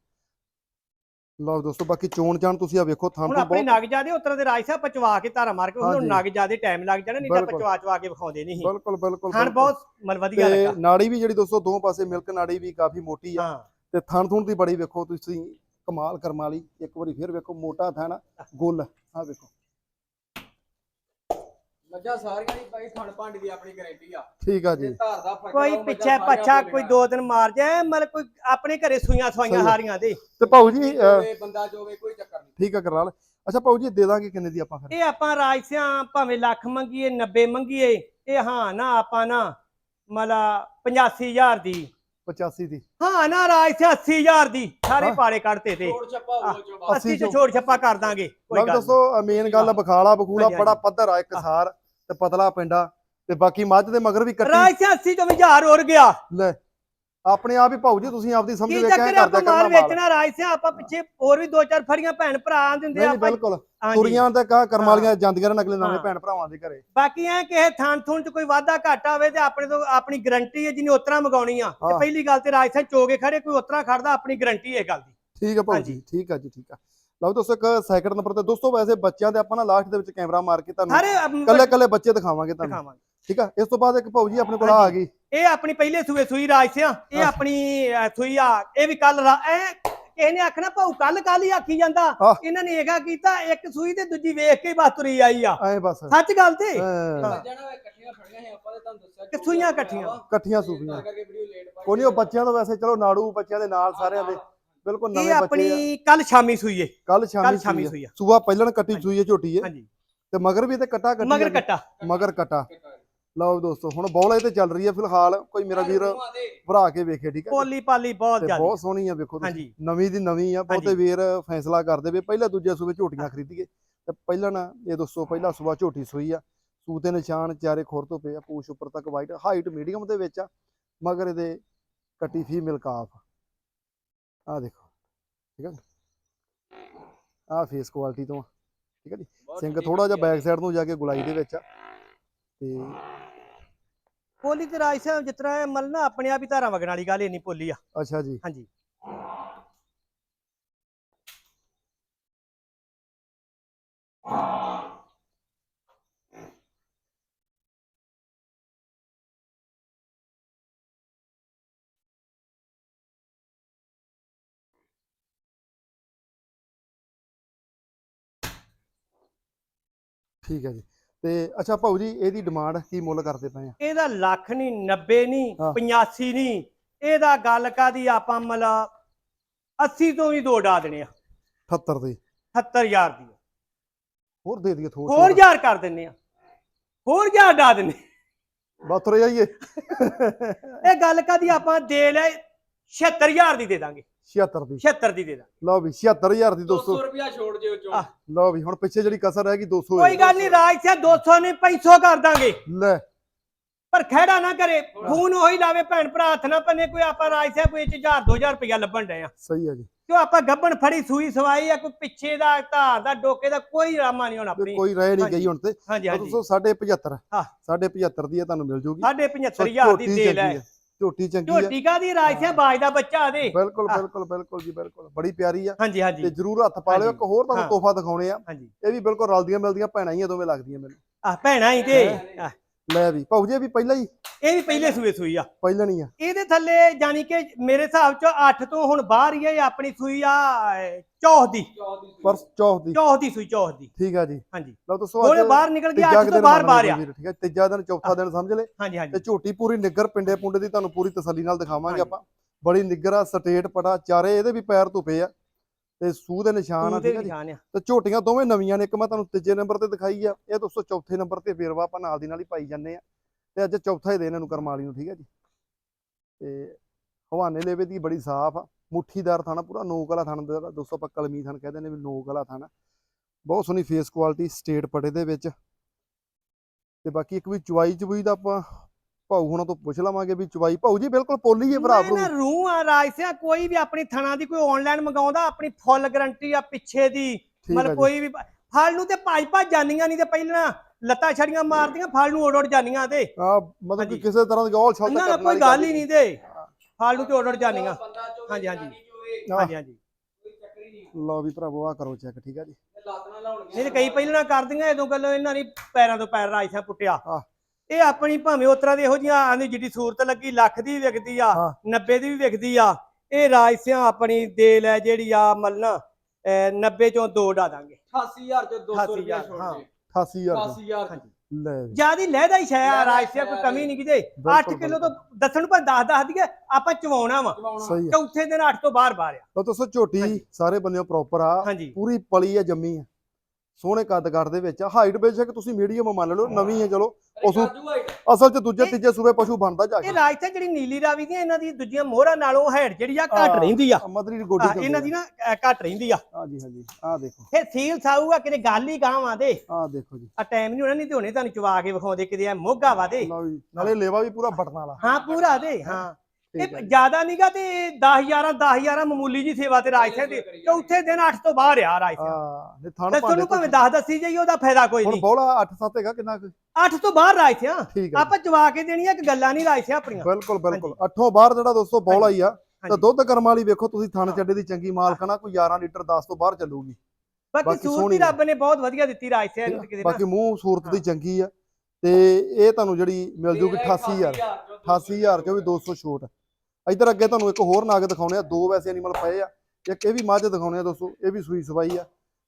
ਲਓ ਦੋਸਤੋ ਬਾਕੀ ਚੋਣ ਚਾਣ ਤੁਸੀਂ ਆ ਵੇਖੋ ਥਾਂ ਹੁਣ ਤੋਂ ਆਪਣੇ ਬਹੁਤ ਨਗ ਜਾਦੇ ਉਤਰਾਂ ਦੇ ਰਾਜ ਸਾਹਿਬ ਪਚਵਾ ਕੇ ਧਾਰਾ ਮਾਰ ਕੇ ਹੁਣ ਹਾਂਜੀ। ਨਗ ਜਾਦੇ ਟਾਈਮ ਲੱਗ ਜਾਣਾ ਨਹੀਂ ਤਾਂ ਬਿਲਕੁਲ। ਪਚਵਾ ਚਵਾ ਕੇ ਵਿਖਾਉਂਦੇ ਨਹੀਂ। ਬਿਲਕੁਲ ਬਿਲਕੁਲ ਖਾਣ ਬਿਲਕੁਲ। ਬਹੁਤ ਮਨ ਵਧੀਆ ਤੇ ਲੱਗਾ। ਨਾੜੀ ਵੀ ਜਿਹੜੀ ਦੋਸਤੋ ਦੋ ਪਾਸੇ ਮਿਲਕ ਨਾੜੀ ਵੀ ਕਾਫੀ ਮੋਟੀ ਆ। ਹਾਂ। ਤੇ ਥਣ ਥੁਣ ਦੀ ਬੜੀ ਵੇਖੋ ਤੁਸੀਂ ਕਮਾਲ ਕਰਮ ਵਾਲੀ ਇੱਕ ਵਾਰੀ ਫਿਰ ਵੇਖੋ ਮੋਟਾ ਥਣ ਗੁੱਲ ਆ। ਵੇਖੋ। ਮੱਝਾਂ ਸਾਰੀਆਂ ਹੀ ਭਾਈ ਖਣ ਭੰਡ ਦੀ ਆਪਣੀ ਗਾਰੰਟੀ ਆ। ਠੀਕ ਆ ਜੇ। ਜੀ ਧਾਰ ਦਾ ਫ਼ਰਕ ਕੋਈ ਪਿੱਛੇ ਪੱਛਾ ਕੋਈ ਦੋ ਦਿਨ ਮਾਰ ਜਾਏ ਮਤਲਬ ਕੋਈ ਆਪਣੇ ਘਰੇ ਸੂਈਆਂ ਸਵਾਈਆਂ। ਹਾਰੀਆਂ ਦੇ। ਤੇ ਭਾਊ ਜੀ ਅਹ, ਜੋਵੇ ਬੰਦਾ ਜੋਵੇ ਕੋਈ ਚੱਕਰ ਨਹੀਂ। ਠੀਕ ਆ ਕਰਨਾਲ। ਅੱਛਾ ਭਾਊ ਜੀ ਦੇ ਦਾਂਗੇ ਕਿੰਨੇ ਦੀ ਆਪਾਂ ਫਿਰ? ਇਹ ਆਪਾਂ ਰਾਜਸਿਆਂ ਭਾਵੇਂ ਲੱਖ ਮੰਗੀਏ 90 ਮੰਗੀਏ ਇਹ ਹਾਂ ਨਾ ਆਪਾਂ ਨਾ ਮਲਾ 85000 ਦੀ। 85 ਦੀ ਹਾਂ ਨਾ ਰਾਜਸਿਆਂ 80000 ਦੀ ਸਾਰੇ ਹਾਂ। ਪਾੜੇ ਕੱਢਤੇ ਤੇ ਛੋੜ ਛੱਪਾ ਹੋ 80 ਚੋਂ। ਚ ਛੋੜ ਛੱਪਾ ਕਰ ਦਾਂਗੇ ਕੋਈ ਗੱਲ। ਦੱਸੋ ਮੇਨ ਗੱਲ ਬਖਾਲਾ ਬਖੂਲਾ ਬੜਾ। ਪੱਧਰ ਆ ਇੱਕ ਸਾਰ ਤੇ ਪਤਲਾ ਪਿੰਡਾ ਤੇ ਬਾਕੀ ਮੱਝ ਦੇ ਮਗਰ ਵੀ ਕੱਟੀ ਰਾਜਸਿਆਂ 80 ਤੋਂ ਵੀ ਹਜ਼ਾਰ ਹੋਰ ਗਿਆ ਲੈ ਆਪਣੇ ਆਪ ਹੀ ਭਾਊ ਜੀ ਤੁਸੀਂ ਆਪਦੀ ਸਮਝ ਕੀ ਚੱਕਰ ਕਰਦਾ ਆਪਾਂ ਕਰਨਾ ਮਾਲ ਵੇਚਣਾ ਰਾਜਸਿਆਂ ਆਪਾਂ ਪਿੱਛੇ ਹੋਰ ਵੀ ਦੋ ਚਾਰ ਫੜੀਆਂ ਭੈਣ ਭਰਾ ਦਿੰਦੇ ਨਹੀਂ ਆਪਾਂ ਬਿਲਕੁਲ। ਹਾਂਜੀ। ਤੁਰੀਆਂ ਤੇ ਕਾ ਕਰਮ ਵਾਲੀਆਂ ਜਾਂਦੀਆਂ ਰਹਿਣ ਅਗਲੇ ਨਵੇਂ ਹਾਂ। ਭੈਣ ਭਰਾਵਾਂ ਦੇ ਘਰੇ। ਬਾਕੀ ਐ ਕਿਸੇ ਥਾਂ ਥੂਣ ਚ ਕੋਈ ਵਾਧਾ ਘਾਟਾ ਹੋਵੇ ਤੇ ਆਪਣੇ ਤੋਂ ਆਪਣੀ ਗਰੰਟੀ ਹੈ ਜਿਹਨੇ ਉਤਰਾ ਮੰਗਾਉਣੀ ਆ। ਤੇ ਹਾਂ। ਪਹਿਲੀ ਗੱਲ ਤੇ ਰਾਜਸਥਾਨ ਚੋਗੇ ਖੜੇ ਕੋਈ ਉਤਰਾ ਖੜਦਾ ਆਪਣੀ ਗਰੰਟੀ ਹੈ ਗੱਲ ਦੀ। ਠੀਕ ਆ ਭਾਊ ਜੀ ਹਾਂਜੀ। ਠੀਕ ਆ ਜੀ ਠੀਕ ਆ। ਲਓ ਦੋਸਤੋ ਇੱਕ ਸੈਕਿੰਡ ਨੰਬਰ ਤੇ ਦੋਸਤੋ ਵੈਸੇ ਬੱਚਿਆਂ ਦੇ ਆਪਾਂ ਨਾ ਲਾਸਟ ਦੇ ਵਿੱਚ ਕੈਮਰਾ ਮਾਰ ਕੇ ਤੁਹਾਨੂੰ ਕੱਲੇ ਕੱਲੇ ਬੱਚੇ ਦਿਖਾਵਾਂਗੇ ਤੁਹਾਨੂੰ। ਦਿਖਾਵਾਂਗੇ। ਠੀਕ ਆ? ਇਸ ਤੋਂ ਬਾਅਦ ਇੱਕ ਜੀ ਆਪਣੇ ਕੋਲ ਆ ਗਈ। ਇਹ ਆਪਣੀ ਪਹਿਲੇ ਸੂਏ ਸੂਈ ਰਾਜਸਿਆਂ ਇਹ ਹਾਂ। ਆਪਣੀ ਅ, ਸੂਈ ਆ ਇਹ ਵੀ ਕੱਲ ਐ ਕਿਸੇ ਨੇ ਆਖਣਾ ਭਾਉ ਕੱਲ ਕੱਲ ਹੀ ਆਖੀ ਜਾਂਦਾ। ਇਹਨਾਂ ਨੇ ਇਹਗਾ ਕੀਤਾ ਇੱਕ ਸੂਈ ਤੇ ਦੂਜੀ ਵੇਖ ਕੇ ਹੀ ਬਸ ਤੁਰੀ ਆਈ ਆ। ਐ ਬਸ। ਸੱਚ ਗੱਲ ਤੇ? ਐਂ, ਹਾਂ। ਇਕੱਠੀਆਂ ਫੜੀਆਂ ਸੀ ਆਪਾਂ ਤੇ ਤੁਹਾਨੂੰ ਦੱਸਿਆ ਕਿ ਸੂਈਆਂ ਇਕੱਠੀਆਂ। ਇਕੱਠੀਆਂ ਸੂਫੀਆਂ ਤਾਂ ਕਰਕੇ ਵੀਡੀਓ ਲੇਟ ਪਾਈ ਕੋਈ ਨਹੀਂ ਉਹ ਬੱਚਿਆਂ ਤੋਂ ਵੈਸੇ ਚਲੋ ਨਾੜੂ ਬੱਚਿਆਂ ਦੇ ਨਾਲ ਸਾਰਿਆਂ ਦੇ। ਬਿਲਕੁਲ ਇਹ ਨਵੇਂ ਬੱਚੇ ਆਪਣੀ ਕੱਲ ਸ਼ਾਮੀ ਸੂਈ ਏ। ਕੱਲ ਕੱਲ ਸ਼ਾਮੀ ਸ਼ਾਮੀ ਸੂਈ ਸੂਈ ਆ। ਸੂਆ ਪਹਿਲਣ ਕੱਟੀ। ਸੂਈ ਹੈ ਝੋਟੀ ਹੈ ਹਾਂਜੀ। ਤੇ ਮਗਰ ਵੀ ਤੇ ਕੱਟਾ ਕੱਟੀ ਮਗਰ ਆ ਜੀ। ਕੱਟਾ। ਮਗਰ ਕੱਟਾ। ਲਓ ਦੋਸਤੋ ਹੁਣ ਬੌਲੇ ਤੇ ਚੱਲ ਰਹੀ ਹੈ ਫਿਲਹਾਲ। ਕੋਈ ਮੇਰਾ ਵੀਰ ਭਰਾ ਕੇ ਵੇਖੇ ਠੀਕ ਹੈ। ਪੋਲੀ ਪਾਲੀ ਬਹੁਤ ਤੇ ਜ਼ਿਆਦਾ। ਬਹੁਤ ਸੋਹਣੀ ਆ ਵੇਖੋ ਤੁਸੀਂ। ਨਵੀਂ ਦੀ ਨਵੀਂ ਆ ਬਹੁਤੇ। ਵੀਰ ਫੈਸਲਾ ਕਰਦੇ ਵੀ ਪਹਿਲਾਂ ਦੂਜੇ ਸੂਬੇ ਝੋਟੀਆਂ ਖਰੀਦੀਏ। ਤੇ ਪਹਿਲਾਂ ਨਾ ਇਹ ਦੋਸਤੋ ਪਹਿਲਾ ਸੂਬਾ ਝੋਟੀ ਸੂਈ ਆ। ਸੂ ਤੇ ਨਿਸ਼ਾਨ ਚਾਰੇ ਖੁਰ ਤੋਂ ਪਏ ਆ ਪੂਛ ਉੱਪਰ ਤੱਕ ਵਾਈਟ ਹਾਈਟ ਮੀਡੀਅਮ ਦੇ ਵਿੱਚ ਆ। ਮਗਰ ਇਹਦੇ ਕੱਟੀ ਫੀਮੇਲ ਕਾਫ ਆ ਦੇਖੋ ਠੀਕ ਹੈ ਆ ਫੇਸ ਕੁਆਲਿਟੀ ਤੋਂ ਠੀਕ ਹੈ ਜੀ? ਸਿੰਘ ਥੋੜਾ ਜਿਹਾ ਬੈਕ ਸਾਈਡ ਨੂੰ ਜਾ ਕੇ ਗੁਲਾਈ ਦੇ ਵਿੱਚ ਆ। ਤੇ ਪੋਲੀ ਤੇ ਰਾਜ ਸਾਹਿਬ ਜਿਸ ਤਰ੍ਹਾਂ ਮਤਲਬ ਨਾ ਆਪਣੇ ਆਪ ਹੀ ਧਾਰਾਂ ਵਗਣ ਵਾਲੀ ਗੱਲ ਇਹ ਨਹੀਂ ਪੋਲੀ ਆ। ਅੱਛਾ ਜੀ। ਹਾਂਜੀ। ਠੀਕ ਹੈ ਜੀ। ਤੇ ਅੱਛਾ ਭਾਊ ਜੀ ਇਹਦੀ ਡਿਮਾਂਡ ਕੀ ਮੁੱਲ ਕਰਦੇ ਪਏ ਆ? ਇਹਦਾ ਲੱਖ ਨਹੀਂ 90 ਨਹੀਂ ਹਾਂ। 85 ਨਹੀਂ। ਇਹਦਾ ਗੱਲ ਕਾਦੀ ਆਪਾਂ ਮਲਾ 80 ਤੋਂ ਵੀ ਦੋ ਡਾ ਦੇਣੇ ਆ। 78 ਦੀ। 70000 ਦੀ ਹੋਰ ਦੇ ਦਈਏ ਥੋੜਾ ਹੋਰ ਹਜ਼ਾਰ ਕਰ ਦਿੰਨੇ ਆ। ਹੋਰ ਹਜ਼ਾਰ ਡਾ ਦਿੰਨੇ ਬਾਤਰ ਜਾਈਏ। ਇਹ ਗੱਲ ਕਾਦੀ ਆਪਾਂ ਦੇ ਲੈ 76000 ਦੀ ਦੇ ਦਾਂਗੇ। 76 ਦੀ। 76 ਦੀ ਦੇ ਦਾਂਗੇ ਲਓ ਵੀ 76000 ਦੀ 200 200 ਰੁਪਿਆ ਛੋੜ ਜਿਓ ਚੋਂ। ਲਓ ਵੀ ਹੁਣ ਪਿੱਛੇ ਜਿਹੜੀ ਕਸਰ ਰਹਿ ਗਈ 200 ਕੋਈ ਗੱਲ ਨਹੀਂ ਰਾਜ ਸਿਆ 200 ਨਹੀਂ 500 ਕਰ ਦਾਂਗੇ। ਲੈ। ਪਰ ਖਹਿੜਾ ਨਾ ਕਰੇ ਫੋਨ ਉਹੀ ਲਾਵੇ ਭੈਣ ਭਰਾ ਹੱਥ ਨਾ ਪੰਨੇ ਕੋਈ ਆਪਾਂ ਰਾਜ ਸਾਹਿਬ ਕੋਈ 1000 2000 ਰੁਪਇਆ ਲੱਭਣ ਡਏ ਆ। ਸਹੀ ਹੈ ਜੀ। ਕਿਉਂ ਆਪਾਂ ਗੱਬਣ ਫੜੀ ਸੂਈ ਸਵਾਈ ਆ ਕੋਈ ਪਿੱਛੇ ਦਾ ਧਾਰ ਦਾ ਡੋਕੇ ਦਾ ਕੋਈ ਰਾਮਾ ਨਹੀਂ ਹੁਣ ਆਪਣੀ। ਕੋਈ ਰਹਿ ਨਹੀਂ। ਗਈ ਹੁਣ ਤੇ। ਹਾਂਜੀ ਹਾਂਜੀ। 275 ਹਾਂ। 75 ਦੀ ਇਹ ਤੁਹਾਨੂੰ ਮਿਲ ਜੂਗੀ। ਸਾਢੇ ਸੋ 75000 ਦੀ ਝੋਟੀ ਦੇ ਲੈ। ਚੰਗੀ ਹੈ। ਝੋਟੀ ਚੰਗੀ ਹੈ ਝੋਟੀ ਕਾਦੀ ਰਾਜ ਸਾਹਿਬ ਬਾਜ ਦਾ ਬੱਚਾ ਦੇ ਬਿਲਕੁਲ। ਬਿਲਕੁਲ ਬਿਲਕੁਲ ਜੀ ਬਿਲਕੁਲ। ਬੜੀ ਪਿਆਰੀ ਆ। ਹਾਂਜੀ ਤੇ ਹਾਂਜੀ ਜਰੂਰ ਹੱਥ ਪਾ ਲਿਓ। ਇੱਕ ਹੋਰ ਤੁਹਾਨੂੰ। ਤੋਹਫਾ ਦਿਖਾਉਣੇ ਆ। ਇਹ ਵੀ ਬਿਲਕੁਲ ਰਲਦੀਆਂ ਮਿਲਦੀਆਂ ਭੈਣਾਂ ਹੀ ਆ ਦੋਵੇਂ ਲੱਗਦੀਆਂ ਮੈਨੂੰ। ਆ ਭੈਣਾ ਹੀ ਤੇ। ਲੈ ਵੀ ਭਾਊ ਜੀ ਵੀ ਪਹਿਲਾਂ ਹੀ। ਇਹ ਵੀ ਪਹਿਲੇ ਸੂਏ ਸੂਈ ਆ। ਪਹਿਲਾਂ ਨਹੀਂ ਆ। ਇਹਦੇ ਥੱਲੇ ਜਾਨੀ ਕਿ ਮੇਰੇ ਹਿਸਾਬ ਚ 8 ਤੋਂ ਹੁਣ ਬਾਹਰ ਹੀ ਆ ਇਹ ਆਪਣੀ ਸੂਈ ਆ ਚੌਥ ਦੀ। ਪਰ ਚੌਥ ਦੀ। ਚੌਥ ਦੀ ਸੂਈ ਚੌਥ ਦੀ। ਠੀਕ ਆ ਜੀ। ਹਾਂਜੀ। ਲਓ ਦੱਸੋ ਹੁਣ ਬਾਹਰ ਨਿਕਲ ਗਿਆ ਤੀਜਾ 8 ਕੁ ਤੋਂ ਬਾਹਰ ਬਾਹਰ ਆ। ਠੀਕ ਹੈ ਤੀਜਾ ਦਿਨ ਚੌਥਾ ਦਿਨ ਸਮਝ ਲੈ ਹਾਂਜੀ ਤੇ ਹਾਂਜੀ ਝੋਟੀ ਪੂਰੀ ਨਿੱਗਰ ਪਿੰਡੇ ਪੁੰਡੇ ਦੀ ਤੁਹਾਨੂੰ ਪੂਰੀ ਤਸੱਲੀ ਨਾਲ ਦਿਖਾਵਾਂਗੇ। ਆਪਾਂ। ਬੜੀ ਨਿੱਗਰ ਆ ਸਟੇਟ ਪਟਾ ਚਾਰੇ ਇਹਦੇ ਵੀ ਪੈਰ ਧੁਪੇ ਆ। ਤੇ ਸੂਹ ਦੇ ਨਿਸ਼ਾਨ ਆ ਦੇ ਠੀਕ ਆ ਜੀ? ਨਿਸ਼ਾਨ ਆ। ਤੇ ਝੋਟੀਆਂ ਦੋਵੇਂ ਨਵੀਆਂ ਨੇ ਇੱਕ ਮੈਂ ਤੁਹਾਨੂੰ ਤੀਜੇ ਨੰਬਰ ਤੇ ਦਿਖਾਈ ਆ ਇਹ ਦੋਸਤੋ ਚੌਥੇ ਨੰਬਰ ਤੇ ਵੇਰਵਾ ਆਪਾਂ ਨਾਲ ਦੀ ਨਾਲ ਹੀ ਪਾਈ ਜਾਂਦੇ ਆ। ਤੇ ਅੱਜ ਚੌਥਾ ਹੀ ਦਿਨ ਇਹਨੂੰ ਕਰਮਾਲੀ ਨੂੰ ਠੀਕ ਹੈ ਜੀ? ਤੇ ਹਵਾਨੇ ਲੇਵੇ ਦੀ ਬੜੀ ਸਾਫ਼ ਆ ਮੁੱਠੀਦਾਰ ਥਾਣਾ ਪੂਰਾ ਨੋਕ ਵਾਲਾ ਥਾਣਾ ਦਾ ਦੋਸਤੋ ਆਪਾਂ ਕਲਮੀ ਥਾਣ ਕਹਿੰਦੇ ਨੇ ਵੀ ਨੋਕ ਵਾਲਾ ਥਾਣਾ ਬਹੁਤ ਸੋਹਣੀ ਫੇਸ ਕੁਆਲਿਟੀ ਸਟੇਟ ਪਟੇ ਦੇ ਵਿੱਚ। ਤੇ ਬਾਕੀ ਇੱਕ ਵੀ ਚੁਆਈ ਚੁਬਈ ਦਾ ਆਪਾਂ ਭਾਊ ਹੁਣਾਂ ਤੋਂ ਪੁੱਛ ਲਵਾਂਗੇ ਵੀ ਚੁਆਈ ਭਾਊ ਜੀ ਬਿਲਕੁਲ ਪੋਲੀ ਹੈ ਭਰਾ ਮੈਂ ਨਾ ਭਰੂ। ਰੂਹ ਆ ਰਾਜ ਸਿਆ ਕੋਈ ਵੀ ਆਪਣੀ ਥਣਾ ਦੀ ਕੋਈ ਆਨਲਾਈਨ ਮੰਗਾਉਂਦਾ ਆਪਣੀ ਫੁੱਲ ਗਾਰੰਟੀ ਆ ਪਿੱਛੇ ਦੀ। ਮਤਲਬ ਕੋਈ ਵੀ ਫਲ ਨੂੰ ਤੇ ਭੱਜ ਭੱਜ ਜਾਂਦੀਆਂ ਨਹੀਂ ਤੇ ਪਹਿਲਾਂ ਲੱਤਾਂ ਛੜੀਆਂ ਮਾਰਦੀਆਂ ਫਲ ਨੂੰ ਉੜ ਜਾਂਦੀਆਂ ਤੇ। ਆ ਮਤਲਬ ਕਿ। ਕਿਸੇ ਤਰ੍ਹਾਂ ਦੀ ਗੌਲ ਨਾ ਕਰਨ ਕੋਈ ਗੱਲ ਹੀ ਨਹੀਂ। ਤੇ। ਫਲ ਨੂੰ ਤੇ ਉੜ ਚੋਵੇ ਹਾਂਜੀ, ਹਾਂਜੀ। ਹਾਂਜੀ ਹਾਂਜੀ। ਲਓ ਵੀ ਭਰਾਵੋ ਆ ਕਰੋ ਚੈੱਕ ਠੀਕ ਆ ਜੀ। ਨਹੀਂ ਤੇ ਕਈ ਪਹਿਲਾਂ ਕਰਦੀਆਂ ਇਦੋਂ ਗੱਲੋਂ ਇਹਨਾਂ ਨੇ ਪੈਰਾਂ ਤੋਂ ਪੈਰ ਰਾਜਸਾ ਪੁੱਟਿਆ। ਹਾਂ। ਇਹ ਆਪਣੀ ਭਾਵੇਂ ਉਤਰਾ ਦੇ ਇਹੋ ਜੀਆਂ ਆਂਦੀ ਜਿੱਡੀ ਸੂਰਤ ਲੱਗੀ ਲੱਖ ਦੀ ਵੀ ਵਿਕਦੀ ਆ ਹਾਂ। 90 ਦੀ ਵੀ ਵਿਕਦੀ ਆ ਇਹ ਰਾਜਸਿਆਂ ਆਪਣੀ ਦੇਲ ਹੈ ਜਿਹੜੀ ਆ ਮਲਣਾ 90 ਚੋਂ ਦੋ ਡਾ ਦਾਂਗੇ। 88000 ਚ 200 ਰੁਪਏ 88,000 ਛੋੜ ਹਾਂ। ਦੇ। 88000 88000 ਚ ਲੈ ਜਿਆਦੀ ਲਹਿਦਾ ਹੀ ਸ਼ੈ ਆ ਰਾਜਸਿਆਂ ਕੋਈ ਕਮੀ ਨਹੀਂ ਕਿਤੇ। 8 ਬਿਲਕੁਲ, ਕਿਲੋ ਤੋਂ ਦੱਸਣ ਨੂੰ ਪਰ 10 10 ਦੀਏ ਆਪਾਂ ਚਵਾਉਣਾ ਵਾ। ਚੌਥੇ ਦਿਨ 8 ਤੋਂ ਬਾਹਰ ਬਾਹਰ ਆ। ਲਓ ਦੋਸਤੋ ਝੋਟੀ ਹਾਂਜੀ। ਸਾਰੇ ਬੰਨਿਓ ਪ੍ਰੋਪਰ ਆ। ਹਾਂਜੀ। ਪੂਰੀ ਪਲੀ ਆ ਜੰਮੀ ਆ। ਸੋਹਣੇ ਕੱਦ ਕੱਦ ਦੇ ਵਿੱਚ ਹਾਈਟ ਬੇਸ਼ੱਕ ਤੁਸੀਂ ਮੀਡੀਅਮ ਮੰਨ ਲਓ ਨਵੀਂ ਹੈ ਚਲੋ। ਪਸ਼ੂ- ਹਾਈਟ ਅਸਲ 'ਚ ਦੂਜੇ ਇਹ- ਤੀਜੇ ਸੂਬੇ ਪਸ਼ੂ ਬਣਦਾ ਜਾ ਇਹ ਕੇ। ਰਾਜਸਿਆਂ ਜਿਹੜੀ ਨੀਲੀ ਰਾਵੀ ਦੀਆਂ ਇਹਨਾਂ ਦੀ ਦੂਜੀਆਂ ਮੋਹਰਾਂ ਨਾਲੋਂ ਹੈਡ ਜਿਹੜੀ ਆ ਘੱਟ। ਰਹਿੰਦੀ ਆ। ਮਦਰੀ ਦੀ ਗੋਡੀ ਇਹਨਾਂ ਦੀ ਨਾ ਘੱਟ ਰਹਿੰਦੀ ਆ। ਹਾਂਜੀ ਹਾਂਜੀ ਆ ਦੇਖੋ। ਫਿਰ ਸੀਲ ਸਾਊਗਾ ਕਿਤੇ ਗੱਲ ਹੀ ਗਾਵਾਂ ਦੇ ਆ ਦੇਖੋ ਜੀ। ਆ ਟਾਈਮ ਨਹੀਂ ਹੋਣਾ ਨਹੀਂ ਤੇ ਹੁਣੇ ਤੁਹਾਨੂੰ ਚਵਾ ਕੇ ਵਿਖਾਉਂਦੇ ਕਿਤੇ ਆ ਮੋਗਾ ਵਾ ਦੇ ਲਓ ਜੀ ਨਾਲੇ ਲੇਵਾ ਵੀ ਪੂਰਾ ਬਟਨ ਵਾਲਾ। ਹਾਂ ਪੂਰਾ ਦੇ ਹਾਂ। ਇਹ ਹੈ ਜ਼ਿਆਦਾ ਨਹੀਂਗਾ ਤੇ 10 11 10 11 ਮਾਮੂਲੀ ਜੀ ਸੇਵਾ ਤੇ ਰਾਜ ਸਿੰਘ ਦੀ। ਚੌਥੇ ਦਿਨ 8 ਤੋਂ ਬਾਹਰ ਆ ਰਾਜ ਸਿੰਘ ਆ ਨੇ ਥਣ ਤੇ ਤੁਹਾਨੂੰ ਭਾਵੇਂ 10 ਦੱਸੀ ਜਾਈ ਉਹਦਾ ਫਾਇਦਾ ਕੋਈ ਹੁਣ ਨਹੀਂ। ਬੋਲਾ 8 7 ਹੈਗਾ ਕਿੰਨਾ ਕੁ? 8 ਤੋਂ ਬਾਹਰ ਰਾਜ ਸਿੰਘ ਠੀਕ ਹੈ ਆਪਾਂ ਚਵਾ ਕੇ ਦੇਣੀਆਂ ਕਿ ਗੱਲਾਂ ਨਹੀਂ ਰਾਜ ਸਿੰਘ ਆਪਣੀਆਂ। ਬਿਲਕੁਲ ਬਿਲਕੁਲ। ਅੱਠੋਂ ਬਾਹਰ ਜਿਹੜਾ ਦੋਸਤੋ ਬੋਲਾ ਹੀ ਆ ਤਾਂ। ਦੁੱਧ ਕਰਮ ਵਾਲੀ ਵੇਖੋ ਤੁਸੀਂ ਥਣ ਚੱਡੇ ਦੀ ਚੰਗੀ ਮਾਲਕਣਾ ਕੋਈ 11 ਲੀਟਰ 10 ਤੋਂ ਬਾਹਰ ਚੱਲੂਗੀ। ਬਾਕੀ ਸੂਰਤ ਹੀ ਰੱਬ ਨੇ ਬਹੁਤ ਵਧੀਆ ਦਿੱਤੀ ਰਾਜ ਸਿੰਘ ਨੂੰ ਨਾ ਬਾਕੀ ਮੂੰਹ ਸੂਰਤ ਦੀ ਚੰਗੀ ਆ। ਤੇ ਇਹ ਤੁਹਾਨੂੰ ਜਿਹੜੀ ਮਿਲ ਜੂਗੀ 88000 88000 ਚੋਂ ਵੀ 200 ਛੋਟ ਇਧਰ ਅੱਗੇ ਤੁਹਾਨੂੰ ਇੱਕ ਹੋਰ ਨਾਗ ਦਿਖਾਉਣੇ ਆ ਦੋ ਵੈਸੇ ਐਨੀਮਲ ਪਏ ਆ ਇੱਕ ਇਹ ਵੀ ਮੱਝ ਦਿਖਾਉਣੇ ਆ ਦੋਸਤੋ ਇਹ ਵੀ ਸੂਈ ਸਵਾਈ ਆ।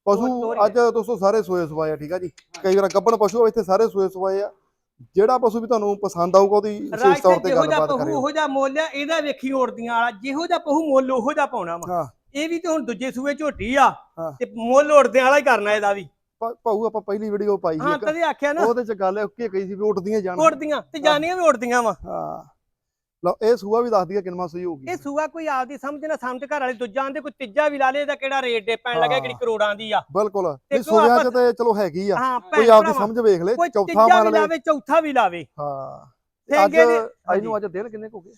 ਪਸ਼ੂ ਅੱਜ ਦੋਸਤੋ ਸਾਰੇ ਸੋਏ ਸਵਾਏ ਆ ਠੀਕ ਆ ਜੀ? ਕਈ ਵਾਰ ਗੱਬਣ ਪਸ਼ੂ ਇੱਥੇ ਸਾਰੇ ਸੋਏ ਸਵਾਏ ਆ। ਜਿਹੜਾ ਪਸ਼ੂ ਵੀ ਤੁਹਾਨੂੰ ਪਸੰਦ ਆਊਗਾ ਉਹਦੀ ਵਿਸ਼ੇਸ਼ ਤੌਰ ਤੇ ਗੱਲਬਾਤ ਕਰਿਓ। ਉਹੋ ਜਿਹਾ ਮੁੱਲ ਆ ਇਹਦਾ ਵੇਖੀ ਓੜਦੀਆਂ ਵਾਲਾ ਜਿਹੋ ਜਿਹਾ ਪਹੂ ਮੁੱਲ ਉਹੋ ਜਿਹਾ ਪਾਉਣਾ ਵਾ। ਇਹ ਵੀ ਤੇ ਹੁਣ ਦੂਜੇ ਸੂਏ ਝੋਟੀ ਆ। ਤੇ ਮੁੱਲ ਉੜਦਿਆਂ ਵਾਲਾ ਹੀ ਕਰਨਾ ਇਹਦਾ ਵੀ। ਭਾਊ ਆਪਾਂ ਪਹਿਲੀ ਵੀਡੀਓ ਪਾਈ ਸੀ ਹਾਂ ਇੱਕ। ਤਦੇ ਆਖਿਆ ਨਾ। ਉਹਦੇ ਚ ਗੱਲ ਹੈ ਕਿ ਕਹੀ ਸੀ ਵੀ ਉੱਡਦੀਆਂ ਜਾਣ। ਉੜਦੀਆਂ ਤੇ ਜਾਨੀਆਂ ਵੀ ਉੜਦੀਆਂ ਵਾ। ਹਾਂ। ਲਓ ਇਹ ਸੂਆ ਵੀ ਦੱਸ ਦਈਏ ਕਿੰਨਾ ਸਹੀ ਹੋਊਗੀ। ਇਹ ਸੂਆ ਕੋਈ ਆਪਦੀ ਸਮਝ ਨਾ ਸਮਝ ਘਰ ਵਾਲੇ ਦੂਜਾ ਆਂਦੇ ਕੋਈ ਤੀਜਾ ਵੀ ਲਾ ਲੇ ਇਹਦਾ ਕਿਹੜਾ ਰੇਟ ਡੇ ਪੈਣ ਲੱਗਾ ਕਿਹੜੀ। ਕਰੋੜਾਂ ਦੀ ਆ। ਬਿਲਕੁਲ ਕਿਉਂ ਸੂਇਆਂ ਚ ਤੇ ਚਲੋ ਹੈਗੀ ਆ। ਕੋਈ ਆਪਦੀ ਸਮਝ ਵੇਖ ਲੈ ਚੌਥਾ ਵੀ ਲੈ। ਲਾਵੇ ਚੌਥਾ ਵੀ ਲਾਵੇ। ਹਾਂ ਅੱਜ ਦੇ ਅੱਜ। ਨੂੰ ਅੱਜ ਦਿਨ ਕਿੰਨੇ ਹੋ ਗਏ?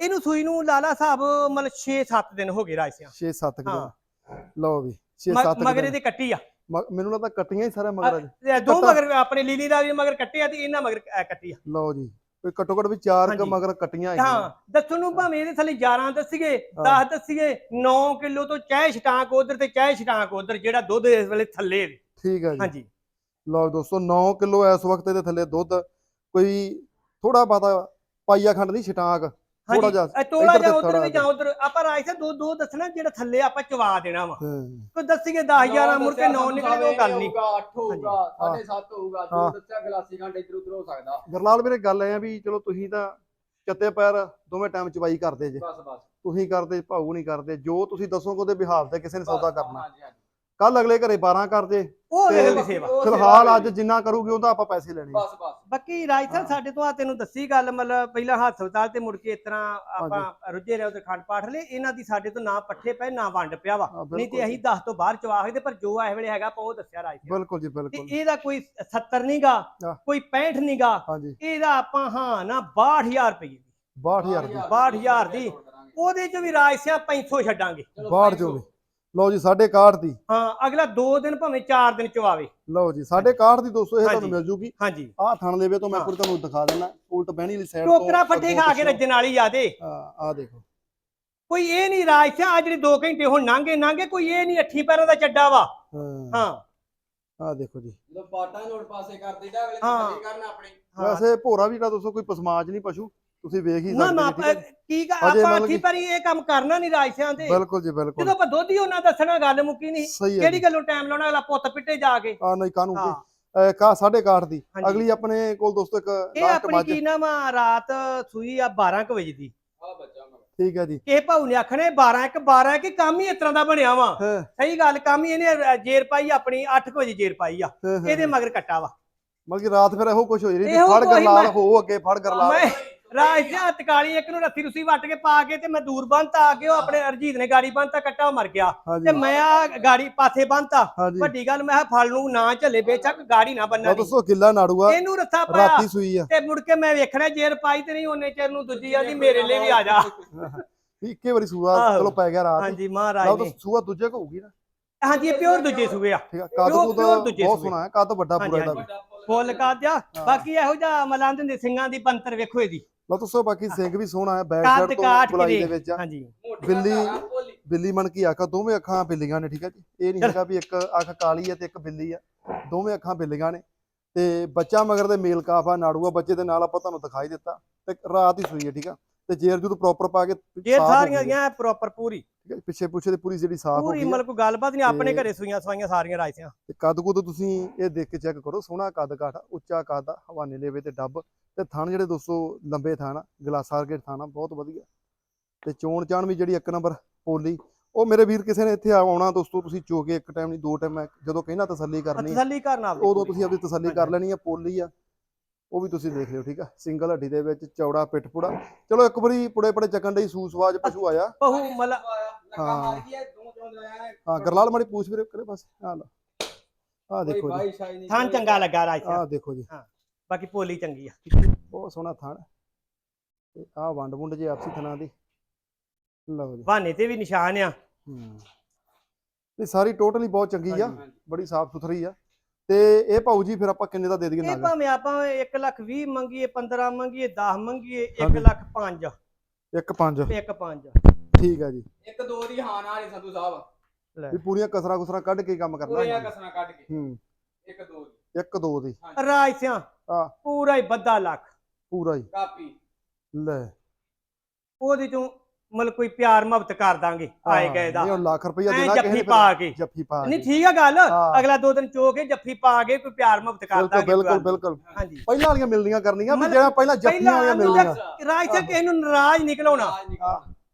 ਇਹਨੂੰ ਸੂਈ ਨੂੰ ਲਾਲਾ ਸਾਹਿਬ ਮਤਲਬ 6-7 ਦਿਨ ਹੋ ਗਏ ਰਾਜਸਿਆਂ 6-7 ਹਾਂ। ਦਿਨ। ਲਓ ਵੀ 6-7 ਮਗਰੇ ਦੇ ਕੱਟੀ ਆ। ਮੈਨੂੰ ਲੱਗਦਾ ਕੱਟੀਆਂ ਹੀ ਸਾਰੇ ਮਗਰ ਇਹ ਦੋ ਮਗਰ ਆਪਣੇ ਲੀਲੀ ਦਾ ਵੀ ਮਗਰ ਕੱਟਿਆ ਤੇ ਇਹਨਾਂ ਮਗਰ ਕੱਟੀ ਆ। ਲਓ ਜੀ। ਕੋਈ ਘੱਟੋ ਘੱਟ ਵੀ ਚਾਰ ਕ ਹਾਂਜੀ। ਮਗਰ ਕੱਟੀਆਂ ਹਾਂ ਦੱਸੋ ਨੂੰ ਭਾਵੇਂ ਇਹਦੇ ਥੱਲੇ 11 ਦੱਸੀਏ 10 ਦੱਸੀਏ 9 ਕਿਲੋ ਤੋਂ ਚਾਹੇ ਛਟਾਂਕ ਉਧਰ ਤੇ ਚਾਹੇ ਛਟਾਂਕ ਉਧਰ ਜਿਹੜਾ ਦੁੱਧ ਇਸ ਵੇਲੇ ਥੱਲੇ ਹੈ। ਠੀਕ ਹੈ ਜੀ। ਹਾਂਜੀ। ਲਓ ਦੋਸਤੋ 9 ਕਿਲੋ ਇਸ ਵਕਤ ਇਹਦੇ ਥੱਲੇ ਦੁੱਧ ਕੋਈ ਥੋੜਾ ਬਾਤਾ ਪਾਈਆ ਖੰਡ ਨਹੀਂ ਛਟਾਕ। ਥੋੜਾ ਜਿਹਾ ਇਹ ਤੋਲਾ ਇੱਧਰ ਜਾਂ ਤੇ ਉਧਰ ਵੀ ਜਾਂ ਉਧਰ ਆਪਾਂ ਰਾਜ ਸਾਹਿਬ ਦੋ ਦੋ ਦੱਸਣਾ ਜਿਹੜਾ ਥੱਲੇ ਆਪਾਂ ਚਵਾ ਦੇਣਾ ਵਾ। ਕੋਈ ਦੱਸੀਏ 10 11 ਮੁੜ ਕੇ 9 ਨਿਕਲੇ ਉਹ ਗੱਲ ਨਹੀਂ 8 ਹੋਊਗਾ ਹਾਂ। 7.5 ਹੋਊਗਾ। ਦੋ ਦੱਸਿਆ ਗਲਾਸੀ ਘੰਟੇ ਇਧਰ ਉਧਰ ਹੋ ਸਕਦਾ ਗਰਲਾਲ ਵੀਰੇ ਗੱਲ ਐ ਆ ਵੀ ਚਲੋ ਤੁਸੀਂ ਤਾਂ ਚੱਤੇ ਪੈਰ ਦੋਵੇਂ ਟਾਈਮ ਚਵਾਈ ਕਰਦੇ ਜੇ ਬਸ ਬਸ ਤੁਸੀਂ ਕਰਦੇ ਭਾਊ ਨਹੀਂ ਕਰਦੇ ਜੋ ਤੁਸੀਂ ਦੱਸੋਗੇ ਉਹਦੇ ਬਿਹਾਫ ਤੇ ਕਿਸੇ ਨੇ ਸੌਦਾ ਕਰਨਾ ਹਾਂਜੀ, ਹਾਂਜੀ। ਕੱਲ ਅਗਲੇ ਘਰੇ 12 ਕਰਦੇ ਉਹ ਤੇ- ਦੀ ਸੇਵਾ। ਉਹ ਫਿਲਹਾਲ ਸੇਵਾ ਅੱਜ ਜਿੰਨਾ ਕਰੂਗੇ ਉਹਦਾ ਆਪਾਂ ਪੈਸੇ ਲੈਣੇ ਆ। ਬਸ ਬਸ। ਬਾਕੀ ਰਾਜ ਸਾਹਿਬ। ਸਾਡੇ ਤੋਂ ਆ ਤੈਨੂੰ ਦੱਸੀ ਗੱਲ ਮਤਲਬ ਪਹਿਲਾਂ ਹਸਪਤਾਲ ਤੇ ਮੁੜ ਕੇ ਇਸ ਤਰ੍ਹਾਂ ਆਪਾਂ ਰੁੱਝੇ ਰਹੇ ਤੇ ਖੰਡ ਪਾਠ ਲਏ ਇਹਨਾਂ ਦੀ ਸਾਡੇ ਤੋਂ ਨਾ ਪੱਠੇ ਪਏ ਨਾ ਵੰਡ ਪਿਆ ਵਾ। ਹਾਂ, ਨਹੀਂ ਤੇ ਬਿਲਕੁਲ ਅਸੀਂ 10 ਤੋਂ ਬਾਹਰ ਚਵਾ ਸਕਦੇ ਪਰ ਜੋ ਇਸ ਵੇਲੇ ਹੈਗਾ ਆਪਾਂ ਉਹ ਦੱਸਿਆ ਰਾਜ ਸਾਹਿਬ। ਬਿਲਕੁਲ ਜੀ ਤੇ ਬਿਲਕੁਲ ਇਹਦਾ ਕੋਈ 70 ਨਹੀਂਗਾ ਹਾਂ। ਕੋਈ 65 ਨਹੀਂਗਾ ਹਾਂਜੀ। ਇਹਦਾ ਆਪਾਂ ਹਾਂ ਨਾ 62000 ਰੁਪਏ ਦੀ। 62000 ਦੀ। 62,000 ਦੀ। ਉਹਦੇ ਚ ਵੀ ਰਾਜ ਸਿਆ 500 ਛੱਡਾਂਗੇ। ਬਾਹਰ ਜੋ ਵੀ। ਲਓ ਜੀ 61 ਦੀ। ਹਾਂ ਅਗਲਾ 2 ਦਿਨ ਭਾਵੇਂ 4 ਦਿਨ ਚਵਾਵੇ ਲਓ ਜੀ 61 ਦੀ 200 ਇਹ ਤੁਹਾਨੂੰ। ਮਿਲ ਜੂਗੀ। ਹਾਂਜੀ। ਆਹ ਥਣ ਦੇਵੇ ਤੋਂ ਮੈਂ ਹਾਂ। ਕੋਈ ਤੁਹਾਨੂੰ ਦਿਖਾ ਦੇਣਾ ਉਲਟ ਬਹਿਣੀ ਵਾਲੀ ਸਾਈਡ ਟੋਕਰਾ ਫੱਟੇ ਖਾ ਕੇ ਰੱਜਣ ਵਾਲੀ ਆ ਦੇ। ਆ ਦੇਖੋ। ਕੋਈ ਇਹ ਨਹੀਂ ਰਾਜ ਸਿਆ ਆ ਜਿਹੜੇ 2 ਘੰਟੇ ਹੁਣ ਲੰਘੇ ਲੰਘੇ ਕੋਈ ਇਹ ਨਹੀਂ ਅੱਠੀ ਪੈਰਾਂ ਦਾ ਚੱਡਾ ਵਾ। ਹਾਂ। ਹਾਂ। ਆ ਦੇਖੋ ਜੀ। ਜਦੋਂ ਪਾਟਾ ਨੋਟ ਪਾਸੇ ਕਰ ਦਿੱਤਾ ਅਗਲੇ ਹਾਂ। ਨੇ ਕਰਨਾ ਆਪਣੀ। ਹਾਂ। ਵੈਸੇ ਭੋਰਾ ਵੀ ਜਿਹੜਾ ਦੋਸਤੋ ਕੋਈ ਪਸਮਾਜ ਨਹੀਂ ਪਸ਼ੂ। ਤੁਸੀਂ ਵੇਖ ਹੀ ਨਾ ਨਾ ਸਕਦੇ ਜੀ, ਠੀਕ ਹੈ? ਕੀ ਅਜੇ ਆਪਾਂ ਮਤਲਬ ਕਿ- ਪੈਰੀ ਇਹ ਕੰਮ ਕਰਨਾ ਨਹੀਂ ਰਾਜ ਸਿਆਂ ਤੇ। ਬਿਲਕੁਲ ਜੀ ਬਿਲਕੁਲ। ਜਦੋਂ ਆਪਾਂ ਦੁੱਧ ਹੀ ਉਹਨਾਂ ਦੱਸਣਾ ਗੱਲ ਮੁੱਕੀ ਨਹੀਂ। ਸਹੀ ਹੈ ਕਿਹੜੀ ਗੱਲੋਂ ਟਾਈਮ ਲਾਉਣਾ ਅਗਲਾ ਪੁੱਤ ਪਿੱਟੇ ਜਾ ਕੇ। ਆ ਨਹੀਂ ਕਾਨੂੰ ਹਾਂ। ਕੀ ਕਾ 61 ਦੀ। ਹਾਂਜੀ। ਅਗਲੀ ਆਪਣੇ ਕੋਲ ਦੋਸਤੋ ਇੱਕ ਇਹ ਲਾਸਟ ਆਪਣੀ ਮੱਝ ਕੀ ਨਾਮ ਆ? ਰਾਤ ਸੂਈ ਆ 12 ਕੁ ਵਜੇ ਦੀ। ਆ ਠੀਕ ਹੈ ਜੀ। ਇਹ ਭਾਉ ਨੇ ਆਖਣੇ 12 ਇੱਕ 12 ਕਿ ਕੰਮ ਹੀ ਇਸ ਤਰ੍ਹਾਂ ਦਾ ਬਣਿਆ ਵਾ। ਹਾਂ, ਸਹੀ ਗੱਲ ਕੰਮ ਹੀ ਇਹਨੇ ਜੇਰ ਪਾਈ ਆਪਣੀ 8 ਵਜੇ ਜੇਰ ਪਾਈ ਆ। ਹਾਂ, ਹਾਂ, ਇਹਦੇ ਮਗਰ ਕੱਟਾ ਵਾ। ਮਤਲਬ ਕਿ ਰਾਤ ਫਿਰ ਇਹੋ ਕੁਝ ਰਹੀ ਇਹੋ ਫੜ ਕੁਛ ਗਰਲਾਲ ਮੈਂ- ਹੋ ਅੱਗੇ ਫੜ ਗਰਲਾਲ। ਮੈਂ ਰਾਜ ਸਿਆ ਤਕਾਲੀ ਇੱਕ ਨੂੰ ਰੱਥੀ ਰੁਸੀ ਵੱਟ ਕੇ ਪਾ ਕੇ ਤੇ ਮੈਂ ਦੂਰ ਬੰਨਤਾ ਆ ਕੇ ਉਹ ਆਪਣੇ ਅਰਜੀਤ ਨੇ ਗਾੜੀ ਬੰਨਤਾ ਕੱਟਾ ਉਹ ਮਰ ਗਿਆ। ਤੇ ਮੈਂ ਆ ਗਾੜੀ ਪਾਥੇ ਬੰਨਤਾ। ਵੱਡੀ ਗੱਲ ਮੈਂ ਫਲ ਨੂੰ ਨਾ ਝੱਲੇ ਬੇਸ਼ੱਕ ਗਾੜੀ ਨਾ ਬੰਨਣਾ ਦੋਸਤੋ ਕਿੱਲਾ ਨਾੜੂਆ? ਇਹਨੂੰ ਰੱਥਾ ਪਾਇਆ। ਰਾਤੀ ਸੂਈ ਆ। ਤੇ ਮੁੜ ਕੇ ਮੈਂ ਵੇਖਣਾ ਜੇਰ ਪਾਈ ਤੇ ਨਹੀਂ ਉਹਨੇ ਚਿਰ ਨੂੰ ਦੂਜੀ ਆਦੀ ਮੇਰੇ ਲਈ ਵੀ ਆ ਜਾ। ਇੱਕੇ ਵਾਰੀ ਸੂਆ। ਚਲੋ ਪੈ ਗਿਆ ਰਾਤ ਹਾਂਜੀ ਮਹਾਰਾਜ ਨੇ ਸੂਆ ਦੂਜੇ ਕੋ ਹੋਊਗੀ ਨਾ। ਹਾਂਜੀ ਇਹ ਪਿਓਰ ਦੂਜੇ ਸੂਏ ਆ। ਠੀਕ ਆ ਕੱਦ ਪਿਓਰ- ਕੁਦ ਪਿਓਰ ਦੂਜੇ ਬਹੁਤ। ਸੋਹਣਾ ਹੈ ਕੱਦ ਵੱਡਾ ਪੂਰਾ ਇਹਦਾ ਫੁੱਲ ਕਾਦਿਆ ਹਾਂ। ਬਾਕੀ ਇਹੋ ਜਿਹਾ ਮਲਾਂਦ ਹੁੰਦੇ ਸਿੰਘਾਂ ਦੀ ਬੰਤਰ ਵੇਖੋ ਇਹਦੀ। ਲਓ ਦੋਸਤੋ ਬਾਕੀ ਸਿੰਘ ਵੀ ਸੋਹਣਾ ਹੈ ਬੈਕ ਸਾਈਡ ਤੋਂ ਗੁਲਾਈ ਦੇ ਵਿੱਚ। ਹਾਂਜੀ। ਬਿੱਲੀ- ਬਿੱਲੀ। ਮਨ ਕੀ ਅੱਖ ਆ, ਦੋਵੇਂ ਅੱਖਾਂ ਬਿੱਲੀਆਂ ਨੇ ਠੀਕ ਹੈ ਜੀ। ਇਹ ਨਹੀਂ। ਹੈਗਾ ਵੀ ਇੱਕ ਅੱਖ ਕਾਲੀ ਹੈ ਤੇ ਇੱਕ ਬਿੱਲੀ ਆ ਦੋਵੇਂ ਅੱਖਾਂ ਬਿੱਲੀਆਂ ਨੇ। ਤੇ ਬੱਚਾ ਮਗਰ ਦੇ ਮੇਲ ਕਾਫ ਨਾੜੂਆ ਬੱਚੇ ਦੇ ਨਾਲ ਆਪਾਂ ਤੁਹਾਨੂੰ ਦਿਖਾਈ ਦਿੱਤਾ। ਤੇ ਰਾਤ ਹੀ ਸੂਈ ਹੈ ਠੀਕ ਆ। ਤੇ ਜੇਰ ਜੂਤ ਪ੍ਰੋਪਰ ਪਾ ਕੇ ਜੇ ਸਾਫ਼ ਹੋ ਸਾਰੀਆਂ ਹੈ, ਦੀਆਂ ਪ੍ਰੋਪਰ ਪੂਰੀ ਠੀਕ ਹੈ ਪਿੱਛੇ ਪੁੱਛੇ ਤੇ ਪੂਰੀ ਜਿਹੜੀ ਸਾਫ਼ ਹੋ ਪੂਰੀ ਗਈ ਆ। ਮਤਲਬ ਕੋਈ ਗੱਲਬਾਤ ਨਹੀਂ ਆਪਣੇ ਘਰੇ ਸੂਈਆਂ ਸਵਾਈਆਂ ਸਾਰੀਆਂ ਰਾਜਸਿਆਂ ਤੇ ਕੱਦ ਕੁੱਦ ਤੁਸੀਂ ਇਹ ਦੇਖ ਕੇ ਚੈੱਕ ਕਰੋ ਸੋਹਣਾ ਕੱਦ ਕਾਠ ਆ, ਉੱਚਾ ਕੱਦ ਆ ਹਵਾਨੇ ਲੇਵੇ ਤੇ ਡੱਬ ਤੇ ਥਣ ਜਿਹੜੇ ਦੋਸਤੋ ਲੰਬੇ ਥਣ ਆ ਗਲਾਸਾ ਵਰਗੇ ਥਣ ਆ ਬਹੁਤ ਵਧੀਆ ਤੇ ਚੋਣ ਚਾਣ ਵੀ ਜਿਹੜੀ ਇੱਕ ਨੰਬਰ ਪੋਲੀ ਉਹ ਮੇਰੇ ਵੀਰ ਕਿਸੇ ਨੇ ਇੱਥੇ ਆਉਣਾ ਦੋਸਤੋ ਤੁਸੀਂ ਚੋ ਕੇ ਇੱਕ ਟਾਈਮ ਨਹੀਂ ਦੋ ਟਾਈਮ ਜਦੋਂ ਕਹਿਣਾ ਤਸੱਲੀ ਕਰਨੀ ਆ, ਤਸੱਲੀ ਕਰਨਾ ਆਪਦੀ ਉਦੋਂ ਪੂਰੀ। ਤੁਸੀਂ ਆਪਦੀ ਤਸੱਲੀ ਕਰ ਹਾਂਜੀ। ਲੈਣੀ ਆ ਪੋਲੀ ਆ ਉਹ ਵੀ ਤੁਸੀਂ ਦੇਖ ਲਿਓ ਠੀਕ ਆ? ਸਿੰਗਲ ਹੱਡੀ ਦੇ ਵਿੱਚ ਚੌੜਾ ਪਿੱਠ ਪੁੜਾ। ਚਲੋ ਇੱਕ ਵਾਰੀ ਪੁੜੇ ਪੁੜੇ ਚੱਕਣ ਲਈ ਸੂਸਵਾਜ ਪਸ਼ੂ ਆਇਆ। ਪਹੂ ਲੱਗਾ ਹਾਂ। ਮਾਰ ਗਿਆ ਦੋ ਚੋਂ ਆਇਆ। ਹਾਂ ਗਰਲਾਲ ਮਾੜੀ ਪੂਛ ਵੀਰੇ ਕਰੇ ਬਸ ਆ ਲਓ। ਆ ਦੇਖੋ ਜੀ। ਥਾਂ ਚੰਗਾ ਲੱਗਾ ਰਾਜਸਿਆਂ ਆ ਦੇਖੋ ਜੀ। ਬਾਕੀ ਪੋਲੀ ਚੰਗੀ ਆ। ਬਹੁਤ ਸੋਹਣਾ ਥਣ। ਤੇ ਆਹ ਵੰਡ ਵੁੰਡ ਜੇ ਆਪਸੀ ਥਣਾ ਦੀ। ਲਓ ਜੀ। ਬਹਾਨੇ ਤੇ ਵੀ ਨਿਸ਼ਾਨ ਆ। ਹੂੰ। ਇਹ ਸਾਰੀ ਟੋਟਲੀ ਬਹੁਤ ਚੰਗੀ ਆ। ਬੜੀ ਸਾਫ਼ ਸੁਥਰੀ ਆ। ਤੇ ਇਹ ਭਾਊ ਜੀ ਫਿਰ ਆਪਾਂ ਕਿੰਨੇ ਦਾ ਦੇ ਦਈਏ ਇਹ ਭਾਵੇਂ ਆਪਾਂ 1 ਲੱਖ 20 ਮੰਗੀਏ 15 ਮੰਗੀਏ 10 ਮੰਗੀਏ 1 ਹਾਂਜੀ। ਲੱਖ 5 ਇੱਕ ਪੰਜ। 1 5 ਠੀਕ ਆ ਜੀ। ਇੱਕ ਦੋ ਦੀ ਹਾਂ ਨਾਲ ਹੀ ਸੰਧੂ ਸਾਹਿਬ। ਲੈ। ਵੀ ਪੂਰੀਆਂ ਕਸਰਾਂ ਕੁਸਰਾਂ ਕੱਢ ਕੇ ਕੰਮ ਕਰਨਾ ਪੂਰੀਆਂ ਹੈ। ਕਸਣਾ ਕੱਢ ਕੇ। ਹੂੰ। ਇੱਕ ਦੋ ਦੀ। ਇੱਕ ਦੋ ਦੀ। ਰਾਜਸਿਆਂ। ਹਾਂ। ਪੂਰਾ ਹੀ ਬੱਦਾ ਲੱਖ। ਪੂਰਾ ਹੀ। ਕਾਪੀ। ਲੈ। ਉਹਦੇ ਚੋਂ ਮਤਲਬ ਕੋਈ ਪਿਆਰ ਮੁਹੱਬਤ ਕਰ ਦਾਂਗੇ ਆਏ ਗਏ ਦਾ। ਨਹੀਂ ਲੱਖ ਰੁਪਈਆ ਦੇਣਾ ਜੱਫੀ ਕਿਸੇ ਨੇ ਪਾ ਕੇ। ਜੱਫੀ ਪਾ ਨਹੀਂ ਠੀਕ ਆ ਗੱਲ। ਅਗਲਾ ਦੋ ਦਿਨ ਚੋ ਕੇ ਜੱਫੀ ਪਾ ਕੇ ਕੋਈ ਪਿਆਰ ਮੁਹੱਬਤ ਕਰ ਬਿਲਕੁਲ ਦਾਂਗੇ ਬਿਲਕੁਲ ਬਿਲਕੁਲ। ਹਾਂਜੀ। ਪਹਿਲਾਂ ਵਾਲੀਆਂ ਮਿਲਣੀਆਂ ਕਰਨੀਆਂ ਵੀ ਜਿਹੜਾ ਪਹਿਲਾਂ ਜੱਫੀਆਂ ਵਾਲੀਆਂ ਨੂੰ ਮਿਲਣੀਆਂ। ਰਾਜ ਸੇ ਕਿਸੇ ਨੂੰ ਨਾਰਾਜ਼ ਨਿਕਲਾਉਣਾ।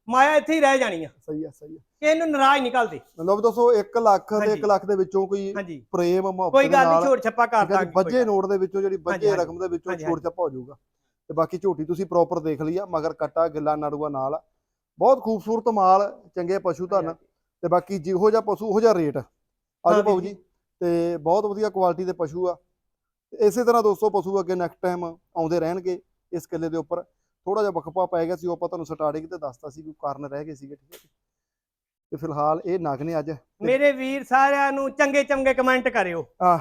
ਮਾਇਆ ਇੱਥੇ ਹੀ ਰਹਿ ਜਾਣੀ ਆ। ਸਹੀ ਆ ਸਹੀ ਆ। ਕਿਸੇ ਨੂੰ ਨਾਰਾਜ਼ ਨਿਕਲਦੇ ਮਤਲਬ ਦੱਸੋ 1 ਲੱਖ ਤੇ ਹਾਂਜੀ। 1 ਲੱਖ ਦੇ ਵਿੱਚੋਂ ਕੋਈ ਪ੍ਰੇਮ ਮੁਹੱਬਤ ਕੋਈ ਗੱਲ ਨਹੀਂ ਛੋੜ ਛੱਪਾ ਕਰ ਦਾਂਗੇ ਕੋਈ ਬੱਜੇ ਨੋਟ ਦੇ ਵਿੱਚੋਂ ਜਿਹੜੀ ਬੱਜੇ ਰਕਮ ਦੇ ਵਿੱਚੋਂ ਛੋੜ ਛੱਪਾ ਹੋ ਜਾਊਗਾ। ਤੇ ਬਾਕੀ ਝੋਟੀ ਤੁਸੀਂ ਪ੍ਰੋਪਰ ਦੇਖ ਲਈ ਆ ਮਗਰ ਕੱਟਾ ਗਿੱਲਾ ਨਾੜੂਆ ਨਾਲ ਆ। ਬਹੁਤ ਖੂਬਸੂਰਤ ਮਾਲ ਚੰਗੇ ਪਸ਼ੂ ਧਨ ਤੇ ਬਾਕੀ ਜਿਹੋ ਜਿਹਾ ਪਸ਼ੂ ਉਹੋ ਜਿਹਾ ਰੇਟ। ਆਜੋ ਵੀਰ ਜੀ ਤੇ ਬਹੁਤ ਵਧੀਆ ਕੁਆਲਿਟੀ ਦੇ ਪਸ਼ੂ ਆ। ਇਸੇ ਤਰ੍ਹਾਂ ਦੋਸਤੋ ਪਸ਼ੂ ਅੱਗੇ ਨੈਕਸਟ ਟਾਈਮ ਆਉਂਦੇ ਰਹਿਣਗੇ ਇਸ ਕਿੱਲੇ ਦੇ ਉੱਪਰ। ਥੋੜਾ ਜਿਹਾ ਵਕਫਾ ਪੈ ਗਿਆ ਸੀ ਉਹ ਆਪਾਂ ਤੁਹਾਨੂੰ ਸਟਾਰਟਿੰਗ ਤੇ ਦੱਸਤਾ ਸੀ ਕੋਈ ਕਾਰਨ ਰਹਿ ਗਏ ਸੀਗੇ ਠੀਕ ਹੈ ਤੇ ਫਿਲਹਾਲ ਇਹ ਨਗ ਨੇ ਅੱਜ। ਮੇਰੇ ਵੀਰ ਸਾਰਿਆਂ ਨੂੰ ਚੰਗੇ ਚੰਗੇ ਕਮੈਂਟ ਕਰਿਓ। ਆ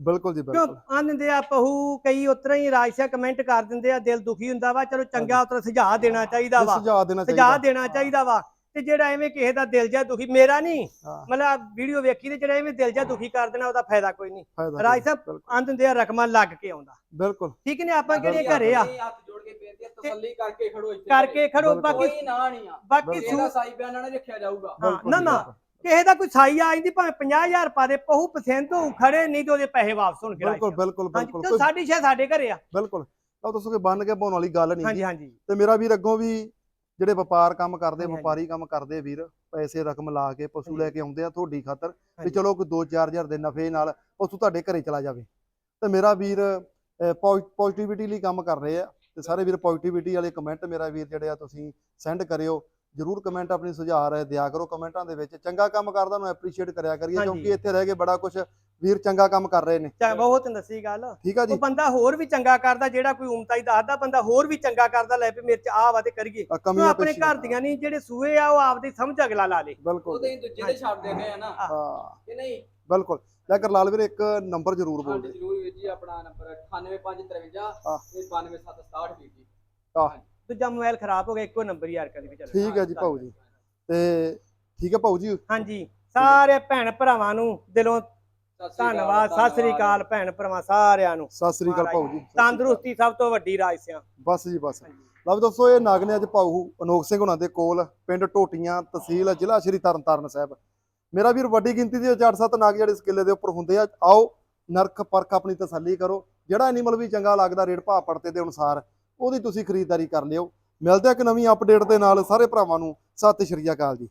ਬਿਲਕੁਲ ਜੀ ਕਿਉਂ ਬਿਲਕੁਲ। ਆਂਦੇ ਆ ਪਹੂ ਕਈ ਉਤਰਾ ਹੀ ਰਾਜਸਿਆ ਕਮੈਂਟ ਕਰ ਦਿੰਦੇ ਆ ਦਿਲ ਦੁਖੀ ਹੁੰਦਾ ਵਾ ਚਲੋ ਚੰਗਾ ਉਤਰਾ ਸੁਝਾਅ ਦੇਣਾ ਚਾਹੀਦਾ ਵਾ। ਸੁਝਾਅ ਦੇਣਾ ਸੁਝਾਅ ਚਾਹੀਦਾ। ਦੇਣਾ ਚਾਹੀਦਾ ਵਾ। ਤੇ ਜਿਹੜਾ ਐਵੇਂ ਕਿਸੇ ਦਾ ਦਿਲ ਜਾ ਦੁਖੀ ਮੇਰਾ ਨਹੀਂ ਮਤਲਬ ਵੀਡੀਓ ਵੇਖੀ ਤੇ ਜਿਹੜਾ ਐਵੇਂ ਦਿਲ ਜਾ ਦੁਖੀ ਕਰ ਦੇਣਾ ਉਹਦਾ ਫਾਇਦਾ ਕੋਈ ਨਹੀਂ। ਰਾਜ ਸਾਹਿਬ ਆਂਦੇ ਹੁੰਦੇ ਆ ਰਕਮਾਂ ਲੱਗ ਕੇ ਆਉਂਦਾ। ਬਿਲਕੁਲ। ਠੀਕ ਨੇ ਆਪਾਂ ਕਿਹੜੇ। ਘਰੇ ਆ? ਇਹ ਹੱਥ ਜੋੜ ਕੇ ਬੇਨਤੀ ਆ, ਤਸੱਲੀ ਕਰਕੇ ਖੜੋ ਇੱਥੇ ਕਰਕੇ ਖੜੋ। ਬਾਕੀ ਕੋਈ ਨਾ ਨਹੀਂ ਆ। ਬਾਕੀ ਸੂ ਸਾਈ ਬਿਆਨਾ ਨਹੀਂ ਰੱਖਿਆ ਜਾਊਗਾ। ਨਾ, ਨਾ। ਕਿਸੇ ਦਾ ਕੋਈ ਸਾਈ ਆ ਜਾਂਦੀ ਭਾਵੇਂ 50000 ਪਾ ਦੇ ਪਹੂ ਪਸੰਦ ਹੋ ਖੜੇ ਨਹੀਂ ਤੇ ਉਹਦੇ ਪੈਸੇ ਵਾਪਸ ਹੋਣਗੇ ਰਾਜ ਬਿਲਕੁਲ। ਬਿਲਕੁਲ ਬਿਲਕੁਲ ਤੇ ਸਾਡੀ ਸ਼ਾਇਦ ਸਾਡੇ ਘਰੇ ਆ ਬਿਲਕੁਲ ਤਾਂ ਦੱਸੋ ਕਿ ਬੰਨ ਕੇ ਪਾਉਣ ਵਾਲੀ ਗੱਲ ਨਹੀਂ ਹਾਂਜੀ ਹਾਂਜੀ ਤੇ ਮੇਰਾ ਵੀਰ ਅੱਗੋਂ ਵੀ ਜਿਹੜੇ ਵਪਾਰ ਕੰਮ ਕਰਦੇ। ਵਪਾਰੀ ਕੰਮ ਕਰਦੇ ਵੀਰ ਪੈਸੇ ਰਕਮ ਲਾ ਕੇ ਪਸ਼ੂ। ਲੈ ਕੇ ਆਉਂਦੇ ਆ ਤੁਹਾਡੀ ਖਾਤਰ ਹਾਂਜੀ। ਚਲੋ ਕੋਈ 2-4000 ਦੇ ਨਫੇ ਨਾਲ ਪਸ਼ੂ ਤੁਹਾਡੇ ਘਰੇ ਚਲਾ ਜਾਵੇ ਤੇ ਮੇਰਾ ਵੀਰ ਪੋਜ਼ਿਟਿਵਿਟੀ ਲਈ ਕੰਮ ਕਰ ਰਹੇ ਆ ਤੇ ਸਾਰੇ ਵੀਰ ਪੋਜ਼ਿਟਿਵਿਟੀ ਵਾਲੇ ਕਮੈਂਟ ਮੇਰਾ ਵੀਰ ਜਿਹੜੇ ਆ ਤੁਸੀਂ ਸੈਂਡ ਕਰਿਓ ਜਰੂਰ ਕਮੈਂਟ ਆਪਣੀ ਸੁਝਾਅ ਰਹੇ ਦਿਆ ਕਰੋ। ਕਮੈਂਟਾਂ ਦੇ ਵਿੱਚ ਚੰਗਾ ਕੰਮ ਕਰਦਾ ਨੂੰ ਐਪਰੀਸ਼ੀਏਟ ਕਰਿਆ ਕਰੀਏ। ਕਿਉਂਕਿ ਇੱਥੇ ਰਹਿ ਕੇ ਬੜਾ ਕੁਝ ਵੀਰ ਚੰਗਾ ਕੰਮ ਕਰ ਰਹੇ ਨੇ। ਚਾ ਬਹੁਤ ਦੱਸੀ ਗੱਲ। ਠੀਕ ਆ ਜੀ। ਉਹ ਬੰਦਾ ਹੋਰ ਵੀ ਚੰਗਾ ਕਰਦਾ ਜਿਹੜਾ ਕੋਈ ਉਮਤਾ ਹੀ ਦੱਸਦਾ ਬੰਦਾ ਹੋਰ ਵੀ ਚੰਗਾ ਕਰਦਾ ਲੈ ਵੀ ਮੇਰੇ ਚ ਆ ਵਾ ਤੇ ਕਰੀਏ। ਆਪਣੇ। ਘਰ ਦੀਆਂ ਨਹੀਂ ਜਿਹੜੇ ਸੂਏ ਆ ਉਹ ਆਪਦੀ ਸਮਝ ਅਗਲਾ ਲਾ ਲੇ। ਬਿਲਕੁਲ। ਉਹਦੇ ਹੀ ਦੂਜੇ ਦੇ ਛੱਡ ਦੇਣੇ ਆ ਨਾ। ਹਾਂ। ਕਿ ਨਹੀਂ? ਬਿਲਕੁਲ। ਲੈ ਕਰ ਲਾਲ ਵੀਰ ਇੱਕ ਨੰਬਰ ਜ਼ਰੂਰ ਬੋਲ ਦੇ। ਜ਼ਰੂਰ ਵੀਰ ਜੀ ਆਪਣਾ ਨੰਬਰ 98553 ਹਾਂ। ਤੇ 92767 ਵੀਰ ਜੀ। ਆਹ। ਦੂਜਾ ਮੋਬਾਈਲ ਖਰਾਬ ਹੋ ਗਿਆ ਇੱਕੋ ਨੰਬਰ ਯਾਰ ਕਦੀ ਵੀ ਚੱਲ ਠੀਕ ਹੈ ਜੀ ਭਾਊ ਜੀ। ਤੇ ਠੀਕ ਹੈ ਭਾਊ ਜੀ? ਹਾਂਜੀ ਸਾਰੇ ਭੈਣ ਭਰਾਵਾਂ ਨੂੰ ਦਿਲੋਂ ਧੰਨਵਾਦ ਸਤਿ ਸ੍ਰੀ ਅਕਾਲ ਭੈਣ ਭਰਾਵਾਂ ਸਾਰਿਆਂ ਨੂੰ। ਸਤਿ ਸ੍ਰੀ ਅਕਾਲ ਭਾਊ ਜੀ ਤੰਦਰੁਸਤੀ ਸਭ ਤੋਂ ਵੱਡੀ ਰਾਜ ਸਿਆਂ। ਬਸ ਜੀ ਬਸ। ਲਓ ਦੋਸਤੋ ਇਹ ਨਾਗ ਨੇ ਅੱਜ ਭਾਊ ਅਨੋਖ ਸਿੰਘ ਹੁਣਾਂ ਦੇ ਕੋਲ ਪਿੰਡ ਟੋਟੀਆਂ ਤਹਿਸੀਲ ਜ਼ਿਲ੍ਹਾ ਸ਼੍ਰੀ ਤਰਨਤਾਰਨ ਸਾਹਿਬ। ਮੇਰਾ ਵੀਰ ਵੱਡੀ ਗਿਣਤੀ ਦੇ 4-7 ਨਾਗ ਜਿਹੜੇ ਇਸ ਕਿੱਲੇ ਦੇ ਉੱਪਰ ਹੁੰਦੇ ਆ ਆਓ ਨਰਕ ਪਰਖ ਆਪਣੀ ਤਸੱਲੀ ਕਰੋ। ਜਿਹੜਾ ਐਨੀਮਲ ਵੀ ਚੰਗਾ ਲੱਗਦਾ ਰੇਟ ਭਾਅ ਪੜਤੇ ਦੇ ਅਨੁਸਾਰ ਉਹਦੀ ਤੁਸੀਂ ਖਰੀਦਦਾਰੀ ਕਰ ਲਿਓ। ਮਿਲਦੇ ਆ ਇੱਕ ਨਵੀਂ ਅਪਡੇਟ ਦੇ ਨਾਲ। ਸਾਰੇ ਭਰਾਵਾਂ ਨੂੰ ਸਤਿ ਸ਼੍ਰੀ ਅਕਾਲ ਜੀ।